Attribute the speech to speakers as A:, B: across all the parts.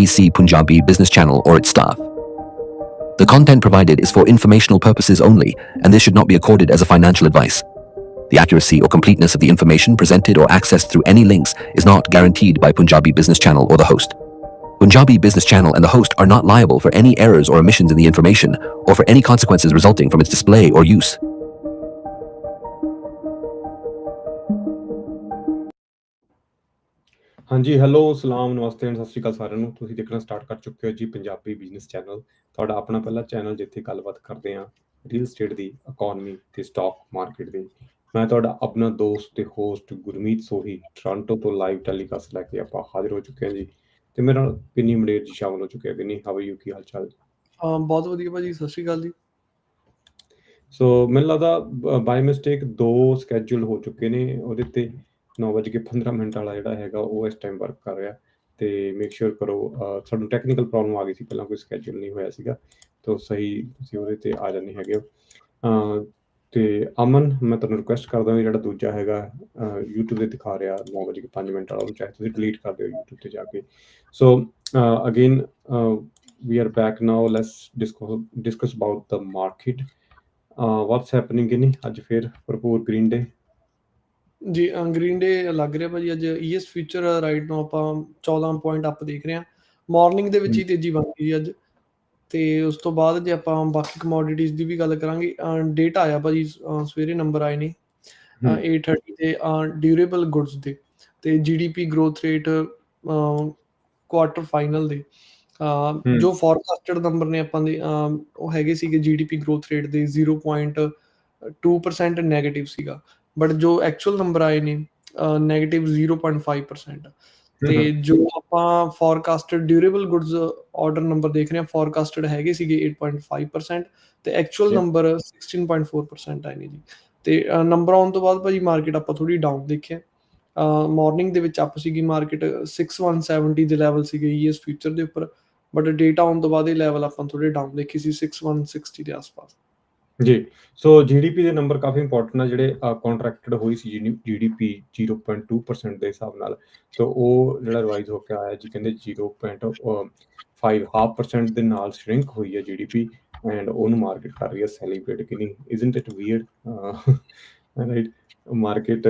A: BBC Punjabi business channel or its staff. The content provided is for informational purposes only, and this should not be accorded as a financial advice. The accuracy or completeness of the information presented or accessed through any links is not guaranteed by Punjabi Business Channel or the host. Punjabi Business Channel and the host are not liable for any errors or omissions in the information or for any consequences resulting from its display or use.
B: ਹਾਂਜੀ hello ਸਲਾਮ ਨਮਸਤੇ and ਸਤਿ ਸ਼੍ਰੀ ਅਕਾਲ ਸਾਰਿਆਂ ਨੂੰ। ਤੁਸੀਂ ਦੇਖਣਾ start ਕਰ ਚੁੱਕੇ ਹੋ ਜੀ ਪੰਜਾਬੀ ਬਿਜ਼ਨਸ ਚੈਨਲ ਤੁਹਾਡਾ ਆਪਣਾ ਪਹਿਲਾ ਚੈਨਲ ਜਿੱਥੇ ਗੱਲਬਾਤ ਕਰਦੇ ਹਾਂ ਰੀਅਲ ਸਟੇਟ ਦੀ ਇਕਨੋਮੀ ਤੇ ਸਟਾਕ ਮਾਰਕੀਟ ਦੀ। ਮੈਂ ਤੁਹਾਡਾ ਆਪਣਾ ਦੋਸਤ ਤੇ ਹੋਸਟ ਗੁਰਮੀਤ ਸੋਹੀ ਟੋਰਾਂਟੋ ਤੋਂ ਲਾਈਵ ਟੈਲੀਕਾਸਟ ਲੈ ਕੇ ਆਪਾਂ ਹਾਜ਼ਰ ਹੋ ਚੁੱਕੇ ਹਾਂ ਜੀ। ਤੇ ਮੇਰੇ ਨਾਲ ਕਿੰਨੀ ਮੰਡੇਰ ਜੀ ਸ਼ਾਮਲ ਹੋ ਚੁੱਕੇ ਆ ਕਿੰਨੀ ਹਾਊ ਯੂ ਕੀ ਹਾਲ ਚਾਲ
C: ਹਾਂ ਬਹੁਤ ਵਧੀਆ ਭਾਜੀ ਸਤਿ ਸ਼੍ਰੀ ਅਕਾਲ ਜੀ।
B: ਸੋ ਮੈਨੂੰ ਲੱਗਦਾ ਬਾਈ ਮਿਸਟੇਕ ਦੋ ਸਕੇਜੂਲ ਹੋ ਚੁੱਕੇ ਨੇ ਉਹਦੇ ਤੇ 9:15 ਮਿੰਟ ਵਾਲਾ ਜਿਹੜਾ ਹੈਗਾ ਉਹ ਇਸ ਟਾਈਮ ਵਰਕ ਕਰ ਰਿਹਾ। ਤੇ ਮੇਕ ਸ਼ੋਰ ਕਰੋ ਅਹ, ਸਾਨੂੰ ਟੈਕਨੀਕਲ ਪ੍ਰੋਬਲਮ ਆ ਗਈ ਸੀ ਪਹਿਲਾਂ ਕੋਈ ਸਕੇਜੂਲ ਨਹੀਂ ਹੋਇਆ ਸੀਗਾ। ਤਾਂ ਸਹੀ ਤੁਸੀਂ ਉਹਦੇ ਤੇ ਆ ਜਾਂਦੇ ਹੈਗੇ ਹੋ। ਤੇ ਅਮਨ ਮੈਂ ਤੁਹਾਨੂੰ ਰਿਕੁਐਸਟ ਕਰਦਾ ਹਾਂ ਜਿਹੜਾ ਦੂਜਾ ਹੈਗਾ ਅਹ, YouTube ਤੇ ਦਿਖਾ ਰਿਹਾ 9:05 ਮਿੰਟ ਵਾਲਾ ਉਹ ਚਾਹੇ ਤੁਸੀਂ ਡਿਲੀਟ ਕਰ ਦਿਓ YouTube ਤੇ ਜਾ ਕੇ। So again we are back now let's discuss discuss about the market uh, what's happening in ਅੱਜ ਫਿਰ ਭਰਪੂਰ ਗ੍ਰੀਨ ਡੇ
C: ਜੀ ਗ੍ਰੀਨ ਡੇ ਲੱਗ ਰਿਹਾ ਭਾਜੀ ਅੱਜ ਈਐਸ ਫਿਊਚਰ ਰਾਈਟ ਨੂੰ ਆਪਾਂ 14 ਪੁਆਇੰਟ ਅਪ ਦੇਖ ਰਹੇ ਹਾਂ। ਮਾਰਨਿੰਗ ਦੇ ਵਿੱਚ ਹੀ ਤੇਜ਼ੀ ਬਣ ਗਈ ਅੱਜ। ਤੇ ਉਸ ਤੋਂ ਬਾਅਦ ਜੇ ਆਪਾਂ ਬਾਕੀ ਕਮੋਡਿਟੀਜ਼ ਦੀ ਵੀ ਗੱਲ ਕਰਾਂਗੇ ਡੇਟਾ ਆਇਆ ਭਾਜੀ ਸਵੇਰੇ ਨੰਬਰ ਆਏ ਨੇ
B: ਹਮ।
C: 8:30 ਤੇ ਡਿਊਰੇਬਲ ਗੁੱਡਸ ਦੇ। ਤੇ GDP growth rate quarter final ਦੇ। ਜੋ ਫੋਰਕਾਸਟਡ ਨੰਬਰ ਨੇ ਆਪਾਂ ਦੇ ਉਹ ਹੈਗੇ ਸੀਗੇ ਜੀਡੀਪੀ ਗਰੋਥ ਰੇਟ ਦੇ 0.2% ਨੈਗੇਟਿਵ ਸੀਗਾ। ਬਟ ਜੋ ਐਕਚੁਅਲ ਨੰਬਰ ਆਏ ਨੇ ਨੈਗੇਟਿਵ 0.5% ਤੇ ਜੋ ਆਪਾਂ forecasted durable goods order number ਦੇਖ ਰਹੇ ਹਾਂ ਫੋਰਕਾਸਟਡ ਹੈਗੇ ਸੀਗੇ 8.5% ਤੇ ਐਕਚੁਅਲ. ਨੰਬਰ 16.4% ਆਏ ਨੇ ਜੀ ਤੇ ਨੰਬਰ ਆਉਣ ਤੋਂ ਬਾਅਦ ਭਾਜੀ ਮਾਰਕੀਟ ਆਪਾਂ ਥੋੜੀ ਡਾਊਨ ਦੇਖਿਆ ਮਾਰਨਿੰਗ ਦੇ ਵਿੱਚ ਅਪ ਸੀਗੀ ਮਾਰਕੀਟ 6170 ਦੇ ਲੈਵਲ ਸੀਗੇ ਈਐਸ ਫਿਊਚਰ ਦੇ ਉੱਪਰ ਬਟ ਡੇਟਾ ਆਉਣ ਤੋਂ ਬਾਅਦ ਇਹ ਲੈਵਲ ਆਪਾਂ ਥੋੜੇ ਡਾਊਨ ਦੇਖੀ ਸੀ 6160 ਦੇ ਆਸ-ਪਾਸ
B: ਜੀ। ਸੋ ਜੀਡੀਪੀ ਦੇ ਨੰਬਰ ਕਾਫੀ ਇੰਪੋਰਟੈਂਟ ਆ ਜਿਹੜੇ ਕੰਟਰੈਕਟਡ ਹੋਈ ਸੀ ਜੀਡੀਪੀ 0.2% ਦੇ ਹਿਸਾਬ ਨਾਲ। ਸੋ ਉਹ ਜਿਹੜਾ ਰਿਵਾਈਜ਼ ਹੋ ਕੇ ਆਇਆ ਜੀ, ਕਹਿੰਦੇ 0.5% ਦੇ ਨਾਲ ਸ਼ਰਿੰਕ ਹੋਈ ਹੈ ਜੀਡੀਪੀ ਐਂਡ ਉਹਨੂੰ ਮਾਰਕੀਟ ਕਰ ਰਹੀ ਹੈ ਸੈਲੀਬ੍ਰੇਟ ਕਿ ਨਹੀਂ isn't it weird right market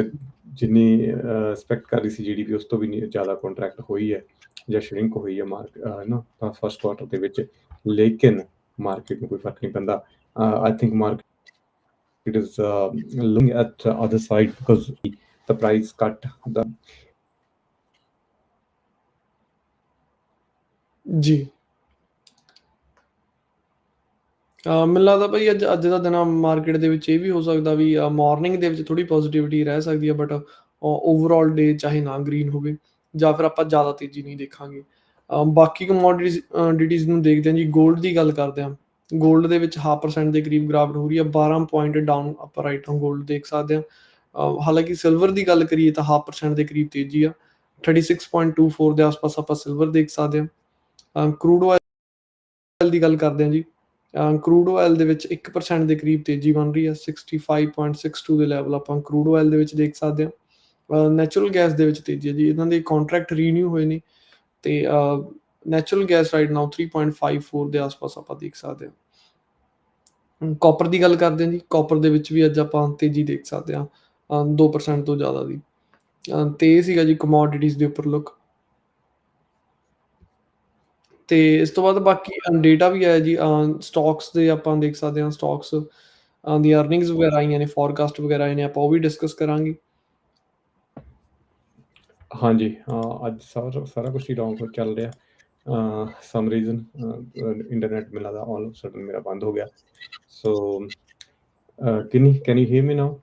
B: ਜਿੰਨੀ ਐਕਸਪੈਕਟ ਕਰ ਰਹੀ ਸੀ ਜੀਡੀਪੀ ਉਸ ਤੋਂ ਵੀ ਜ਼ਿਆਦਾ ਕੰਟਰੈਕਟ ਹੋਈ ਹੈ ਜਾਂ ਸ਼ਰਿੰਕ ਹੋਈ ਹੈ ਮਾਰਕ ਨਾ ਫਸਟ ਕੁਆਟਰ ਦੇ ਵਿੱਚ। ਲੇਕਿਨ ਮਾਰਕੀਟ ਨੂੰ ਕੋਈ ਫ਼ਰਕ ਨਹੀਂ ਪੈਂਦਾ। I think market is uh, looking at the other side because the price cut. The
C: ਜੀ ਅਹ ਮੈਨੂੰ ਲੱਗਦਾ ਭਾਈ ਅੱਜ ਅੱਜ ਦਾ ਦਿਨ ਮਾਰਕੀਟ ਦੇ ਵਿੱਚ ਇਹ ਵੀ ਹੋ ਸਕਦਾ ਵੀ ਮਾਰਨਿੰਗ ਦੇ ਵਿੱਚ ਥੋੜੀ ਪੋਜ਼ਿਟਿਵਿਟੀ ਰਹਿ ਸਕਦੀ ਹੈ ਬਟ ਓਵਰਆਲ ਡੇ ਚਾਹੇ ਨਾ ਗ੍ਰੀਨ ਹੋਵੇ ਜਾਂ ਫਿਰ ਆਪਾਂ ਜ਼ਿਆਦਾ ਤੇਜ਼ੀ ਨਹੀਂ ਦੇਖਾਂਗੇ। ਅਹ ਬਾਕੀ ਕਮੋਡਿਟੀਜ਼ ਨੂੰ ਦੇਖਦੇ ਹਾਂ ਜੀ 골ਡ ਦੀ ਗੱਲ ਕਰਦੇ ਹਾਂ। 골ਡ ਦੇ ਵਿੱਚ 0.5% ਦੇ ਕਰੀਬ ਗਿਰਾਵਟ ਹੋ ਰਹੀ ਹੈ। 12 ਪੁਆਇੰਟ ਡਾਊਨ ਆਪਾਂ ਰਾਈਟ ਨੂੰ 골ਡ ਦੇਖ ਸਕਦੇ ਹਾਂ। ਹਾਲਾਂਕਿ ਸਿਲਵਰ ਦੀ ਗੱਲ ਕਰੀਏ ਤਾਂ 0.5% ਦੇ ਕਰੀਬ ਤੇਜ਼ੀ ਆ। 36.24 ਦੇ ਆਸ-ਪਾਸ ਆਪਾਂ ਸਿਲਵਰ ਦੇਖ ਸਕਦੇ ਹਾਂ। ਕਰੂਡ ਆਇਲ ਦੀ ਗੱਲ ਕਰਦੇ ਹਾਂ ਜੀ। ਕਰੂਡ ਆਇਲ ਦੇ ਵਿੱਚ 1% ਦੇ ਕਰੀਬ ਤੇਜ਼ੀ ਬਣ ਰਹੀ ਹੈ। 65.62 ਦੇ ਲੈਵਲ ਆਪਾਂ ਕਰੂਡ ਆਇਲ ਦੇ ਵਿੱਚ ਦੇਖ ਸਕਦੇ ਹਾਂ। ਨੈਚੁਰਲ ਗੈਸ ਦੇ ਵਿੱਚ ਤੇਜ਼ੀ ਹੈ ਜੀ। ਇਹਨਾਂ ਦੇ ਕੰਟਰੈਕਟ ਰੀਨਿਊ ਹੋਏ ਨੇ ਤੇ ਨੈਚੁਰਲ ਗੈਸ ਰਾਈਟ ਨਾਓ 3.54 ਦੇ ਆਸ-ਪਾਸ ਆਪਾਂ ਦੇਖ ਸਕਦੇ ਹਾਂ। ਕਾਪਰ ਦੀ ਗੱਲ ਕਰਦੇ ਹਾਂ ਜੀ ਕਾਪਰ ਦੇ ਵਿੱਚ ਵੀ ਅੱਜ ਆਪਾਂ ਤੇਜ਼ੀ ਦੇਖ ਸਕਦੇ ਹਾਂ 2% ਤੋਂ ਜ਼ਿਆਦਾ ਦੀ। ਤੇ ਇਹ ਸੀਗਾ ਜੀ ਕਮੋਡਿਟੀਜ਼ ਦੇ ਉੱਪਰ ਲੁੱਕ ਤੇ ਇਸ ਤੋਂ ਬਾਅਦ ਬਾਕੀ ਡੇਟਾ ਵੀ ਆਇਆ ਜੀ ਸਟਾਕਸ ਦੇ ਆਪਾਂ ਦੇਖ ਸਕਦੇ ਹਾਂ ਸਟਾਕਸ ਦੀ ਅਰਨਿੰਗਸ ਵਗੈਰਾ ਆਈਆਂ ਨੇ ਫੋਰਕਾਸਟ ਵਗੈਰਾ ਆਏ ਨੇ, ਆਪਾਂ ਉਹ ਵੀ ਡਿਸਕਸ ਕਰਾਂਗੇ।
B: ਹਾਂਜੀ, ਹਾਂ, ਅੱਜ ਸਾਰਾ ਸਾਰਾ ਕੁਝ ਹੀ ਰੌਂਗ ਚੱਲ ਰਿਹਾ। ਸਮ ਰੀਜ਼ਨ ਇੰਟਰਨੈਟ ਮਿਲਾ ਦਾ ਆਲ ਆਫ ਸਡਨ ਮੇਰਾ ਬੰਦ ਹੋ ਗਿਆ। So can you can you hear me now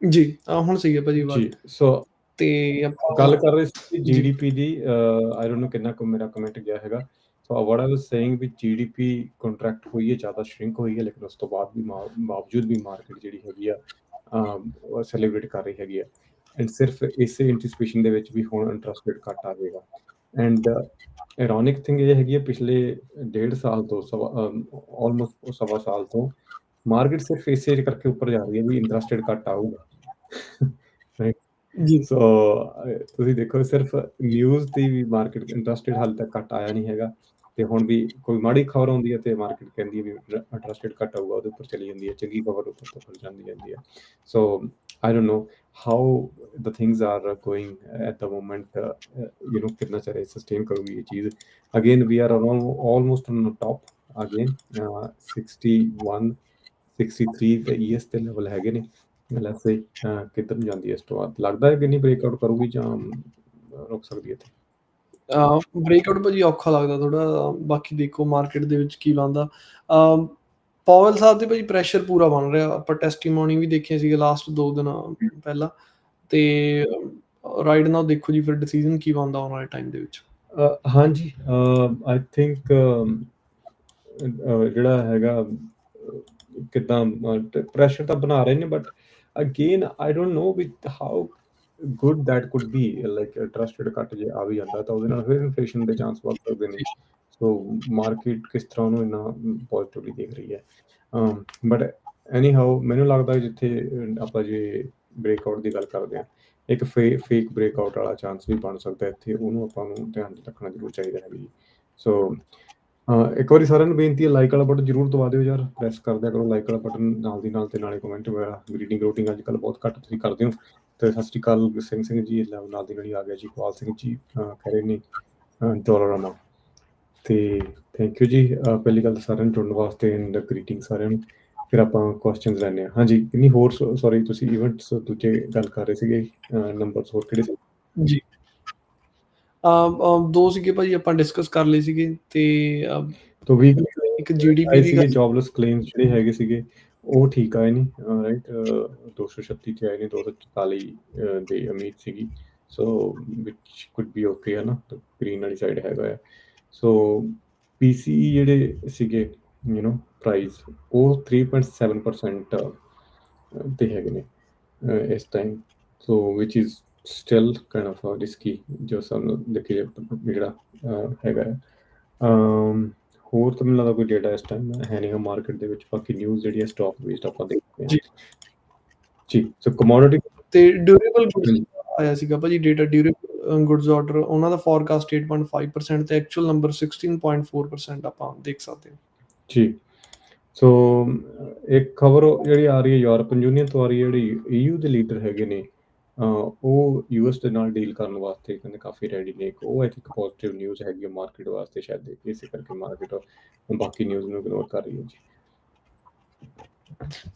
C: ਜੀ ਹੁਣ ਸਹੀ ਹੈ ਭਾਜੀ ਬਾਤ
B: ਜੀ ਸੋ
C: ਤੇ ਆਪਾਂ
B: ਗੱਲ ਕਰ ਰਹੇ ਸੀ। ਜੀਡੀਪੀ ਦੀ ਆਈ ਡੋਨਟ ਨੋ ਕਿੰਨਾ ਕੁ ਮੇਰਾ ਕਮੈਂਟ ਗਿਆ ਹੈਗਾ। So what I was saying we GDP contract ਹੋਈ ਹੈ ਜ਼ਿਆਦਾ ਸ਼ਰਿੰਕ ਹੋਈ ਹੈ ਲੇਕਿਨ ਉਸ ਤੋਂ ਬਾਅਦ ਵੀ ਬਾਵਜੂਦ ਵੀ ਮਾਰਕੀਟ ਜਿਹੜੀ ਹੈਗੀ ਆ ਸੈਲੀਬ੍ਰੇਟ ਕਰ ਰਹੀ ਹੈਗੀ ਆ। ਐਂਡ ਸਿਰਫ ਇਸੇ ਐਂਟੀਸਪੇਸ਼ਨ ਦੇ ਵਿੱਚ ਵੀ ਹੁਣ ਇੰਟਰਸਟ ਰੇਟ ਘਟ ਆ ਜਾਏਗਾ। ਐਂਡ ਇਰੋਨਿਕ ਥਿੰਗ ਇਹ ਹੈਗੀ ਹੈ ਪਿਛਲੇ ਡੇਢ ਸਾਲ ਤੋਂ ਆਲਮੋਸਟ ਸਵਾ ਸਾਲ ਤੋਂ ਮਾਰਕੀਟ ਸਿਰਫ ਇਸੇ ਕਰਕੇ ਉੱਪਰ ਜਾ ਰਹੀ ਹੈ ਵੀ ਇੰਟਰਸਟ ਰੇਟ ਘਟ ਆਊਗਾ।
C: ਜੀ।
B: ਸੋ ਤੁਸੀਂ ਦੇਖੋ ਸਿਰਫ ਨਿਊਜ਼ ਦੀ ਵੀ ਮਾਰਕੀਟ ਇੰਟਰਸਟਿਡ ਹਾਲੇ ਤੱਕ ਘੱਟ ਆਇਆ ਨਹੀਂ ਹੈਗਾ। ਤੇ ਹੁਣ ਵੀ ਕੋਈ ਮਾੜੀ ਖਬਰ ਆਉਂਦੀ ਹੈ ਤੇ ਮਾਰਕੀਟ ਕਹਿੰਦੀ ਹੈ ਵੀ ਇੰਟਰਸਟਿਡ ਘੱਟ ਆਊਗਾ ਉਹਦੇ ਉੱਪਰ ਚਲੀ ਜਾਂਦੀ ਹੈ ਚੰਗੀ ਖਬਰ ਉੱਪਰ ਤੋਂ ਜਾਂਦੀ ਹੈ। So I don't know how the things are going at the moment you know ਕਿੰਨਾ ਚਿਰ ਸਸਟੇਨ ਕਰੂਗੀ ਇਹ ਚੀਜ਼ again we are almost on top again 61 63 ਤੇ ਈਐਸ ਤੇ ਲੈਵਲ ਹੈਗੇ ਨੇ ਲੈਟਸ ਸੇ ਕਿੱਧਰ ਨੂੰ ਜਾਂਦੀ ਹੈ ਇਸ ਤੋਂ ਬਾਅਦ ਲੱਗਦਾ ਹੈ ਕਿ ਨਹੀਂ ਬ੍ਰੇਕਆਊਟ ਕਰੂਗੀ ਜਾਂ ਅਮ, ਰੁਕ ਸਕਦੀ ਹੈ ਇੱਥੇ
C: ਅ, ਬ੍ਰੇਕਆਊਟ ਭਾਜੀ ਔਖਾ ਲੱਗਦਾ ਥੋੜਾ ਬਾਕੀ ਦੇਖੋ ਮਾਰਕੀਟ ਦੇ ਵਿੱਚ ਕੀ ਬਣਦਾ। ਅ, ਪਾਵਲ ਸਾਹਿਬ ਦੇ ਭਾਜੀ ਪ੍ਰੈਸ਼ਰ ਪੂਰਾ ਬਣ ਰਿਹਾ ਆਪਾਂ ਟੈਸਟੀਮੋਨੀ ਵੀ ਦੇਖੇ ਸੀਗੇ ਲਾਸਟ 2 ਦਿਨ ਪਹਿਲਾਂ ਤੇ ਰਾਈਟ ਨਾਓ ਦੇਖੋ ਜੀ ਫਿਰ ਡਿਸੀਜਨ ਕੀ ਬਣਦਾ ਆਉਣ ਵਾਲੇ ਟਾਈਮ ਦੇ ਵਿੱਚ।
B: ਹਾਂਜੀ ਆਈ ਥਿੰਕ ਜਿਹੜਾ ਹੈਗਾ ਕਿੱਦਾਂ ਪ੍ਰੈਸ਼ਰ ਤਾਂ ਬਣਾ ਰਹੇ ਨੇ but again I don't know with how good that could be like trusted cut ਜੇ ਆ ਵੀ ਜਾਂਦਾ ਤਾਂ ਉਹਦੇ ਨਾਲ ਫਿਰ ਇਨਫਲੇਸ਼ਨ ਦੇ ਚਾਂਸ ਵੱਧ ਸਕਦੇ ਨੇ। ਸੋ ਮਾਰਕੀਟ ਕਿਸ ਤਰ੍ਹਾਂ ਉਹਨੂੰ ਇੰਨਾ ਪੋਜ਼ਿਟਿਵਲੀ ਦੇਖ ਰਹੀ ਹੈ। ਬਟ ਐਨੀ ਹਾਊ ਮੈਨੂੰ ਲੱਗਦਾ ਜਿੱਥੇ ਆਪਾਂ ਜੇ ਬ੍ਰੇਕਆਊਟ ਦੀ ਗੱਲ ਕਰਦੇ ਹਾਂ, ਇੱਕ ਫੇਕ ਬ੍ਰੇਕਆਊਟ ਵਾਲਾ ਚਾਂਸ ਵੀ ਬਣ ਸਕਦਾ ਇੱਥੇ, ਉਹਨੂੰ ਆਪਾਂ ਨੂੰ ਧਿਆਨ 'ਚ ਰੱਖਣਾ ਜ਼ਰੂਰ ਚਾਹੀਦਾ ਹੈ ਜੀ ਸੋ ਇੱਕ ਵਾਰੀ ਸਾਰਿਆਂ ਨੂੰ ਬੇਨਤੀ ਹੈ ਲਾਈਕ ਵਾਲਾ ਬਟਨ ਜ਼ਰੂਰ ਦਬਾ ਦਿਓ ਯਾਰ ਪ੍ਰੈਸ ਕਰ ਦਿਆ ਕਰੋ ਲਾਈਕ ਵਾਲਾ ਬਟਨ ਨਾਲ ਦੀ ਨਾਲ ਤੇ ਨਾਲੇ ਕਮੈਂਟ ਵਗੈਰਾ। ਰੀਡਿੰਗ ਰੋਟਿੰਗ ਅੱਜ ਕੱਲ ਬਹੁਤ ਘੱਟ ਤੁਸੀਂ ਕਰਦੇ ਹੋ। ਤੇ ਸਤਿ ਸ਼੍ਰੀ ਅਕਾਲ, ਸਿੰਘ ਸਿੰਘ ਜੀ, ਨਾਲ ਨਾਲ ਦੀ ਨਾਲ ਹੀ ਆ ਗਿਆ ਜੀ ਪਾਲ ਸਿੰਘ ਜੀ, ਅਹ, ਕਹਿ ਰਹੇ ਨੇ ਡੋਲਰਾਮਾ ਤੇ ਥੈਂਕ ਯੂ ਜੀ। ਪਹਿਲੀ ਗੱਲ ਸਾਰਿਆਂ ਨੂੰ ਜੁੜਨ ਵਾਸਤੇ ਐਂਡ ਗ੍ਰੀਟਿੰਗ ਸਾਰਿਆਂ ਨੂੰ। ਫਿਰ ਆਪਾਂ ਕੁਐਸਚਨਸ ਲੈਣੇ ਆ ਹਾਂਜੀ ਕਿੰਨੀ ਹੋਰ ਸੌਰੀ ਤੁਸੀਂ ਇਵੈਂਟਸ ਦੂਜੇ ਗੱਲ ਕਰ ਰਹੇ ਸੀਗੇ। ਨੰਬਰਸ ਹੋਰ ਕਿਹੜੇ ਸੀ?
C: ਜੀ। ਅ ਦੋ ਸੀਗੇ ਭਾਜੀ ਆਪਾਂ ਡਿਸਕਸ ਕਰ ਲਏ ਸੀਗੇ ਤੇ
B: ਤੋ ਵੀਕਲੀ
C: ਇੱਕ ਜੀਡੀਪੀ ਦੀ ਗੱਲ
B: ਜੌਬਲੈਸ ਕਲੇਮਸ ਜਿਹੜੇ ਹੈਗੇ ਸੀਗੇ ਉਹ ਠੀਕ ਆਏ ਨਹੀਂ ਰਾਈਟ 236 ਤੇ ਆਏ ਨੇ 244 ਅਹ, ਦੀ ਉਮੀਦ ਸੀਗੀ। So which could be okay ਹੈ ਨਾ। ਗ੍ਰੀਨ ਵਾਲੀ ਸਾਈਡ ਹੈਗਾ ਹੈ ਸੋ ਪੀਸੀਈ ਜਿਹੜੇ ਸੀਗੇ ਯੂ نو ਪ੍ਰਾਈਸ ਉਹ 3.7% ਅਹ, ਤੇ ਹੈਗੇ ਨੇ ਇਸ time so which is still kind of risky ਜੋ ਸਾਨੂੰ ਦੇਖੇ ਜਿਹੜਾ ਹੈਗਾ ਅਮ ਹੋਰ ਤਾਂ ਮੈਨੂੰ ਲੱਗਦਾ ਕੋਈ ਡੇਟਾ ਇਸ ਟਾਈਮ ਹੈ ਨਹੀਂ ਮਾਰਕੀਟ ਦੇ ਵਿੱਚ ਬਾਕੀ ਨਿਊਜ਼ ਜਿਹੜੀ ਹੈ ਸਟਾਕ ਬੇਸਡ ਆਪਾਂ ਦੇਖਦੇ ਹਾਂ
C: ਜੀ।
B: ਸੋ ਕਮੋਡਿਟੀ
C: ਤੇ ਡਿਊਰੇਬਲ ਗੁੱਡਸ। ਆਇਆ ਸੀਗਾ ਭਾਜੀ ਡੇਟਾ ਡਿਊਰੇਬਲ ਗੁੱਡਸ ਆਰਡਰ ਉਹਨਾਂ ਦਾ ਫੋਰਕਾਸਟ 8.5% ਤੇ ਐਕਚੁਅਲ ਨੰਬਰ 16.4% ਆਪਾਂ ਦੇਖ ਸਕਦੇ ਹਾਂ।
B: ਜੀ। ਸੋ ਇੱਕ ਖਬਰ ਜਿਹੜੀ ਆ ਰਹੀ ਹੈ ਯੂਰਪੀਅਨ ਯੂਨੀਅਨ ਤੋਂ ਆ ਰਹੀ ਹੈ ਜਿਹੜੀ EU ਦੇ ਲੀਡਰ ਹੈਗੇ ਨੇ ਉਹ ਯੂਐਸ ਦੇ ਨਾਲ ਡੀਲ ਕਰਨ ਵਾਸਤੇ ਕਹਿੰਦੇ ਕਾਫੀ ਰੈਡੀ ਨੇ। ਉਹ ਆਈ ਥਿੰਕ ਪੋਜ਼ਿਟਿਵ ਨਿਊਜ਼ ਹੈਗੀ ਮਾਰਕੀਟ ਵਾਸਤੇ ਸ਼ਾਇਦ, ਇਸੇ ਕਰਕੇ ਮਾਰਕੀਟ ਬਾਕੀ ਨਿਊਜ਼ ਨੂੰ ਇਗਨੋਰ ਕਰ ਰਹੀ ਹੈ ਜੀ।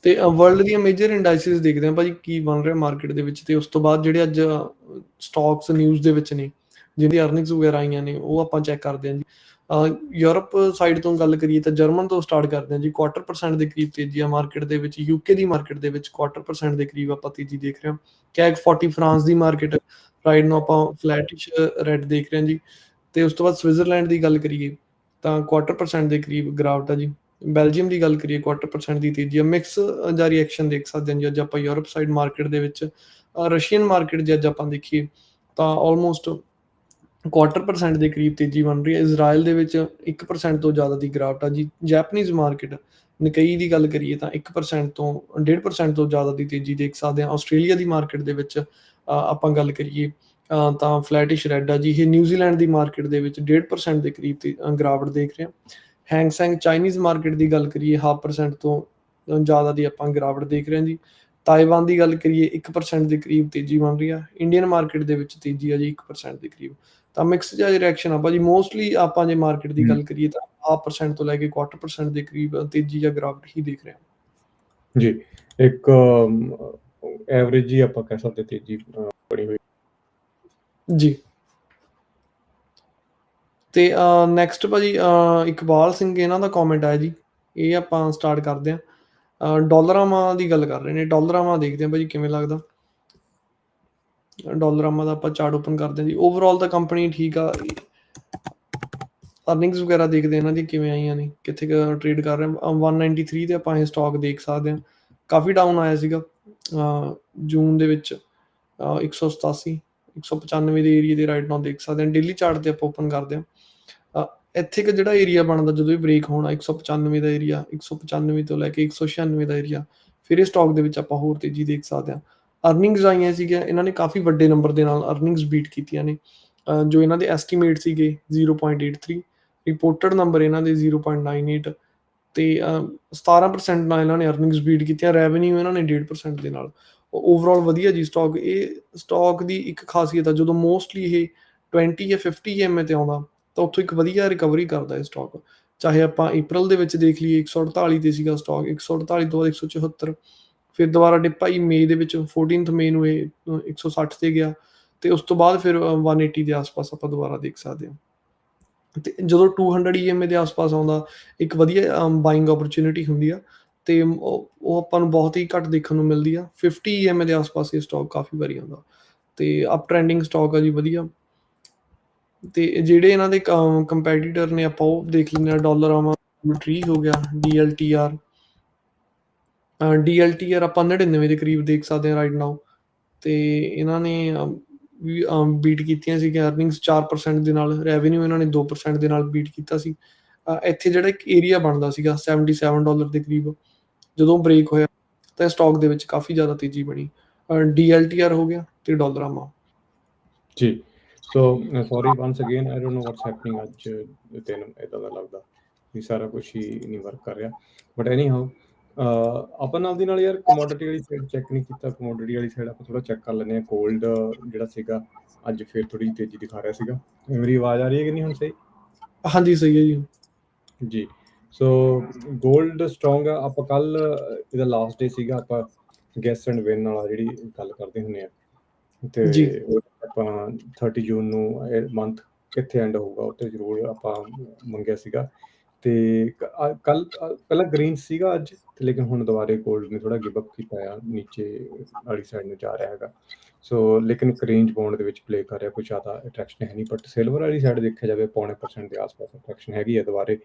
C: ਤੇ ਵਰਲਡ ਦੀਆਂ ਮੇਜਰ ਇੰਡਾਈਸਿਸ ਦੇਖਦੇ ਹਾਂ ਭਾਜੀ ਕੀ ਬਣ ਰਿਹਾ ਮਾਰਕੀਟ ਦੇ ਵਿੱਚ ਤੇ ਉਸ ਤੋਂ ਬਾਅਦ ਜਿਹੜੇ ਅੱਜ ਸਟਾਕਸ ਨਿਊਜ਼ ਦੇ ਵਿੱਚ ਨੇ, ਜਿਹਦੀ ਅਰਨਿੰਗਸ ਵਗੈਰਾ ਆਈਆਂ ਨੇ, ਉਹ ਆਪਾਂ ਚੈੱਕ ਕਰਦੇ ਹਾਂ ਜੀ। ਯੂਰਪ ਸਾਈਡ ਤੋਂ ਗੱਲ ਕਰੀਏ ਤਾਂ ਜਰਮਨ ਤੋਂ ਸਟਾਰਟ ਕਰਦੇ ਹਾਂ ਜੀ ਕੁਆਟਰ ਪਰਸੈਂਟ ਦੇ ਕਰੀਬ ਤੇਜ਼ੀ ਆ ਮਾਰਕੀਟ ਦੇ ਵਿੱਚ ਯੂਕੇ ਦੀ ਮਾਰਕੀਟ ਦੇ ਵਿੱਚ ਕੁਆਟਰ ਪਰਸੈਂਟ ਦੇ ਕਰੀਬ ਆਪਾਂ ਤੇਜ਼ੀ ਦੇਖ ਰਹੇ ਹਾਂ। ਕੈਗ 40 ਫਰਾਂਸ ਦੀ ਮਾਰਕੀਟ ਰਾਈਟ ਨੂੰ ਆਪਾਂ ਫਲੈਟਿਸ਼ ਰੈਡ ਦੇਖ ਰਹੇ ਹਾਂ ਜੀ। ਤੇ ਉਸ ਤੋਂ ਬਾਅਦ ਸਵਿਟਜ਼ਰਲੈਂਡ ਦੀ ਗੱਲ ਕਰੀਏ ਤਾਂ ਕੁਆਟਰ ਪਰਸੈਂਟ ਦੇ ਕਰੀਬ ਗਰਾਵਟ ਆ ਜੀ। ਬੈਲਜੀਅਮ ਦੀ ਗੱਲ ਕਰੀਏ ਕੁਆਟਰ ਪਰਸੈਂਟ ਦੀ ਤੇਜ਼ੀ ਆ। ਮਿਕਸ ਜਾਂ ਰਿਐਕਸ਼ਨ ਦੇਖ ਸਕਦੇ ਹਾਂ ਜੇ। ਅੱਜ ਆਪਾਂ ਯੂਰਪ ਸਾਈਡ ਮਾਰਕੀਟ ਦੇ ਵਿੱਚ ਰਸ਼ੀਅਨ ਮਾਰਕੀਟ ਜੇ ਅੱਜ ਆਪਾਂ ਦੇਖੀਏ, ਤਾਂ ਆਲਮੋਸਟ ਕੁਆਟਰ ਪਰਸੈਂਟ ਦੇ ਕਰੀਬ ਤੇਜ਼ੀ ਬਣ ਰਹੀ ਹੈ। ਇਜ਼ਰਾਈਲ ਦੇ ਵਿੱਚ 1% ਤੋਂ ਜ਼ਿਆਦਾ ਦੀ ਗਿਰਾਵਟ ਆ ਜੀ। ਜੈਪਨੀਜ਼ ਮਾਰਕੀਟ ਨਿਕਈ ਦੀ ਗੱਲ ਕਰੀਏ ਤਾਂ 1% ਤੋਂ 1.5% ਤੋਂ ਜ਼ਿਆਦਾ ਦੀ ਤੇਜ਼ੀ ਦੇਖ ਸਕਦੇ ਹਾਂ। ਆਸਟ੍ਰੇਲੀਆ ਦੀ ਮਾਰਕੀਟ ਦੇ ਵਿੱਚ ਆਪਾਂ ਗੱਲ ਕਰੀਏ ਤਾਂ ਫਲੈਟਿਸ਼ ਰੈੱਡ ਆ ਜੀ। ਇਹ ਨਿਊਜ਼ੀਲੈਂਡ ਦੀ ਮਾਰਕੀਟ ਦੇ ਵਿੱਚ 1.5% ਦੇ ਕਰੀਬ ਤੇ ਗਿਰਾਵਟ ਦੇਖ ਰਹੇ ਹਾਂ। ਹੈਂਗਸੈਂਗ ਚਾਈਨੀਜ਼ ਮਾਰਕੀਟ ਦੀ ਗੱਲ ਕਰੀਏ 0.5% ਤੋਂ ਜ਼ਿਆਦਾ ਦੀ ਆਪਾਂ ਗਿਰਾਵਟ ਦੇਖ ਰਹੇ ਹਾਂ ਜੀ। ਤਾਈਵਾਨ ਦੀ ਗੱਲ ਕਰੀਏ 1% ਦੇ ਕਰੀਬ ਤੇਜ਼ੀ ਬਣ ਰਹੀ ਆ। ਇੰਡੀਅਨ ਮਾਰਕੀਟ ਦੇ ਵਿੱਚ ਤੇਜ਼ੀ ਆ ਜੀ 1% ਦੇ ਕਰੀਬ। ਤਾਂ ਮਿਕਸ ਜਿਹਾ ਰਿਐਕਸ਼ਨ ਆ ਭਾਜੀ। ਮੋਸਟਲੀ ਆਪਾਂ ਜੇ ਮਾਰਕੀਟ ਦੀ ਗੱਲ ਕਰੀਏ ਤਾਂ 0.5% ਤੋਂ ਲੈ ਕੇ 1/4% ਦੇ ਕਰੀਬ ਤੇਜ਼ੀ ਜਾਂ ਗਿਰਾਵਟ ਹੀ ਦੇਖ ਰਹੇ ਹਾਂ।
B: ਜੀ। ਇੱਕ ਐਵਰੇਜ ਹੀ ਆਪਾਂ ਕਹਿ ਸਕਦੇ ਤੇਜ਼ੀ ਬਣੀ ਹੋਈ।
C: ਜੀ। ਤੇ ਨੈਕਸਟ ਭਾਜੀ ਅਹ, ਇਕਬਾਲ ਸਿੰਘ ਇਹਨਾਂ ਦਾ ਕਮੈਂਟ ਆਇਆ ਜੀ। ਇਹ ਆਪਾਂ ਸਟਾਰਟ ਕਰਦੇ ਹਾਂ। ਡਾਲਰਾਮਾ ਦੀ ਗੱਲ ਕਰ ਰਹੇ ਨੇ। ਡਾਲਰਾਮਾ ਦੇਖਦੇ ਹਾਂ ਭਾਜੀ ਕਿਵੇਂ ਲੱਗਦਾ। ਡਾਲਰਾਮਾ ਦਾ ਆਪਾਂ ਚਾਰਟ ਓਪਨ ਕਰਦੇ ਹਾਂ ਜੀ। ਓਵਰਆਲ ਤਾਂ ਕੰਪਨੀ ਠੀਕ ਆ। ਅਰਨਿੰਗਸ ਵਗੈਰਾ ਦੇਖਦੇ ਹਾਂ ਇਹਨਾਂ ਦੀ ਕਿਵੇਂ ਆਈਆਂ ਨੇ ਕਿੱਥੇ ਟ੍ਰੇਡ ਕਰ ਰਹੇ ਹਾਂ 193 ਤੇ ਆਪਾਂ ਇਹ ਸਟਾਕ ਦੇਖ ਸਕਦੇ ਹਾਂ। ਕਾਫੀ ਡਾਊਨ ਆਇਆ ਸੀਗਾ। ਅਹ, ਜੂਨ ਦੇ ਵਿੱਚ ਅਹ, 187 195 ਦੇ ਏਰੀਆ ਦੇ ਰਾਈਟ ਨਾਓ ਦੇਖ ਸਕਦੇ ਹਾਂ। ਡੇਲੀ ਚਾਰਟ ਤੇ ਆਪਾਂ ਓਪਨ ਕਰਦੇ ਹਾਂ। ਇੱਥੇ ਕਿ ਜਿਹੜਾ ਏਰੀਆ ਬਣਦਾ ਜਦੋਂ ਵੀ ਬ੍ਰੇਕ ਹੋਣਾ 195 ਦਾ ਏਰੀਆ 195 ਤੋਂ ਲੈ ਕੇ 196 ਦਾ ਏਰੀਆ ਫਿਰ ਇਹ ਸਟਾਕ ਦੇ ਵਿੱਚ ਆਪਾਂ ਹੋਰ ਤੇਜ਼ੀ ਦੇਖ ਸਕਦੇ ਹਾਂ। ਅਰਨਿੰਗਸ ਆਈਆਂ ਸੀਗੀਆਂ ਇਹਨਾਂ ਨੇ ਕਾਫੀ ਵੱਡੇ ਨੰਬਰ ਦੇ ਨਾਲ ਅਰਨਿੰਗਸ ਬੀਟ ਕੀਤੀਆਂ ਨੇ। ਜੋ ਇਹਨਾਂ ਦੇ ਐਸਟੀਮੇਟ ਸੀਗੇ 0.83 ਰਿਪੋਰਟਡ ਨੰਬਰ ਇਹਨਾਂ ਦੇ 0.98 ਤੇ ਅ, 17% ਨਾਲ ਇਹਨਾਂ ਨੇ ਅਰਨਿੰਗਸ ਬੀਟ ਕੀਤੀਆਂ ਰੈਵਨਿਊ ਇਹਨਾਂ ਨੇ 1.5% ਦੇ ਨਾਲ। ਓਵਰਆਲ ਵਧੀਆ ਜੀ ਸਟਾਕ ਇਹ ਸਟਾਕ ਦੀ ਇੱਕ ਖਾਸੀਅਤ ਆ ਜਦੋਂ ਮੋਸਟਲੀ ਇਹ 20 ਜਾਂ 50 ਐਮਏ ਤੇ ਆਉਂਦਾ ਤਾਂ ਉੱਥੋਂ ਇੱਕ ਵਧੀਆ ਰਿਕਵਰੀ ਕਰਦਾ ਹੈ ਸਟਾਕ ਚਾਹੇ ਆਪਾਂ April ਦੇ ਵਿੱਚ ਦੇਖ ਲਈਏ 148 ਤੇ ਸੀਗਾ ਸਟਾਕ 148 ਤੋਂ ਬਾਅਦ 174 ਫਿਰ ਦੁਬਾਰਾ ਡਿਪ ਆਈ ਮਈ ਦੇ ਵਿੱਚ 14th ਮਈ ਨੂੰ ਇਹ 160 ਤੇ ਗਿਆ। ਤੇ ਉਸ ਤੋਂ ਬਾਅਦ ਫਿਰ 180 ਦੇ ਆਸ-ਪਾਸ ਆਪਾਂ ਦੁਬਾਰਾ ਦੇਖ ਸਕਦੇ ਹਾਂ। ਤੇ ਜਦੋਂ 200 EMA ਦੇ ਆਸ-ਪਾਸ ਆਉਂਦਾ, ਇੱਕ ਵਧੀਆ ਬਾਇੰਗ ਓਪਰਚ्युनिटी ਹੁੰਦੀ ਆ। ਤੇ ਉਹ ਆਪਾਂ ਨੂੰ ਬਹੁਤ ਹੀ ਘੱਟ ਦੇਖਣ ਨੂੰ ਮਿਲਦੀ ਆ। 50 EMA ਦੇ ਆਸ-ਪਾਸ ਇਹ ਸਟਾਕ ਕਾਫੀ ਵਾਰੀ ਆਉਂਦਾ। ਤੇ ਅਪ ਟ੍ਰੈਂਡਿੰਗ ਸਟਾਕ ਆ ਜੀ, ਵਧੀਆ। ਤੇ ਜਿਹੜੇ ਇਹਨਾਂ ਦੇ ਕੰਪੀਟੀਟਰ ਨੇ ਆਪਾਂ ਉਹ ਦੇਖ ਲੈਂਦੇ ਡਾਲਰ ਆਮਾ ਟਰੀ ਹੋ ਗਿਆ DLTR DLTR ਆਪਾਂ 99 ਦੇ ਕਰੀਬ ਦੇਖ ਸਕਦੇ ਹਾਂ ਰਾਈਟ ਨਾਓ ਤੇ ਇਹਨਾਂ ਨੇ ਬੀਟ ਕੀਤੀਆਂ ਸੀ ਅਰਨਿੰਗਸ 4% ਦੇ ਨਾਲ ਰੈਵਨਿਊ ਇਹਨਾਂ ਨੇ 2% ਦੇ ਨਾਲ ਬੀਟ ਕੀਤਾ ਸੀ। ਇੱਥੇ ਜਿਹੜਾ ਇੱਕ ਏਰੀਆ ਬਣਦਾ ਸੀਗਾ 77 ਡਾਲਰ ਦੇ ਕਰੀਬ, ਜਦੋਂ ਬ੍ਰੇਕ ਹੋਇਆ, ਤਾਂ ਸਟਾਕ ਦੇ ਵਿੱਚ ਕਾਫੀ ਜ਼ਿਆਦਾ ਤੇਜ਼ੀ ਬਣੀ। DLTR ਹੋ ਗਿਆ ਤੇ ਡਾਲਰ ਆਮਾ
B: ਜੀ। So sorry once again I don't know what's happening ਅੱਜ ਤੈਨੂੰ ਇਦਾਂ ਦਾ ਲੱਗਦਾ ਵੀ ਸਾਰਾ ਕੁਝ ਹੀ ਨਹੀਂ ਵਰਕ ਕਰ ਰਿਹਾ। ਬਟ ਐਨੀ ਹਾਊ ਆਪਾਂ ਨਾਲ ਦੀ ਨਾਲ ਯਾਰ ਕਮੋਡਿਟੀ ਵਾਲੀ ਸਾਈਡ ਚੈੱਕ ਨਹੀਂ ਕੀਤਾ। ਕਮੋਡਿਟੀ ਵਾਲੀ ਸਾਈਡ ਆਪਾਂ ਥੋੜਾ ਚੈੱਕ ਕਰ ਲੈਂਦੇ ਆ 골ਡ ਜਿਹੜਾ ਸੀਗਾ ਅੱਜ ਫੇਰ ਥੋੜੀ ਤੇਜ਼ੀ ਦਿਖਾ ਰਿਹਾ ਸੀਗਾ। ਮੇਰੀ ਆਵਾਜ਼ ਆ ਰਹੀ ਹੈ ਕਿ ਨਹੀਂ ਹੁਣ ਸਹੀ?
C: ਹਾਂਜੀ ਸਹੀ ਹੈ ਜੀ।
B: ਜੀ। ਸੋ 골ਡ ਸਟਰੋਂਗ ਆ। ਆਪਾਂ ਕੱਲ ਇਹਦਾ ਲਾਸਟ ਡੇ ਸੀਗਾ। ਆਪਾਂ ਗੈਸ ਐਂਡ ਵਿਨ ਵਾਲਾ ਜਿਹੜੀ ਗੱਲ ਕਰਦੇ ਹੁੰਨੇ ਆ। ਤੇ ਆਪਾਂ 30 ਜੂਨ ਨੂੰ ਇਹ ਮੰਥ ਕਿੱਥੇ ਐਂਡ ਹੋਊਗਾ ਉੱਤੇ ਜ਼ਰੂਰ ਆਪਾਂ ਮੰਗਿਆ ਸੀਗਾ। ਤੇ ਕੱਲ ਪਹਿਲਾਂ ਗ੍ਰੀਨ ਸੀਗਾ ਅੱਜ ਤੇ ਲੇਕਿਨ ਹੁਣ ਦੁਬਾਰੇ 골ਡ ਨੇ ਥੋੜਾ ਗਿਵ ਅਪ ਕੀਤਾ ਆ ਨੀਚੇ ਵਾਲੀ ਸਾਈਡ ਨੂੰ ਜਾ ਰਿਹਾ ਹੈਗਾ। ਸੋ ਲੇਕਿਨ ਇੱਕ ਰੇਂਜ ਬੌਂਡ ਦੇ ਵਿੱਚ ਪਲੇ ਕਰ ਰਿਹਾ ਕੁਝ ਜ਼ਿਆਦਾ ਅਟਰੈਕਸ਼ਨ ਹੈ ਨਹੀਂ ਬਟ ਸਿਲਵਰ ਵਾਲੀ ਸਾਈਡ ਦੇਖਿਆ ਜਾਵੇ ਪੌਣੇ ਪਰਸੈਂਟ ਦੇ ਆਸ-ਪਾਸ ਅਟਰੈਕਸ਼ਨ ਹੈਗੀ ਹੈ ਦੁਬਾਰੇ।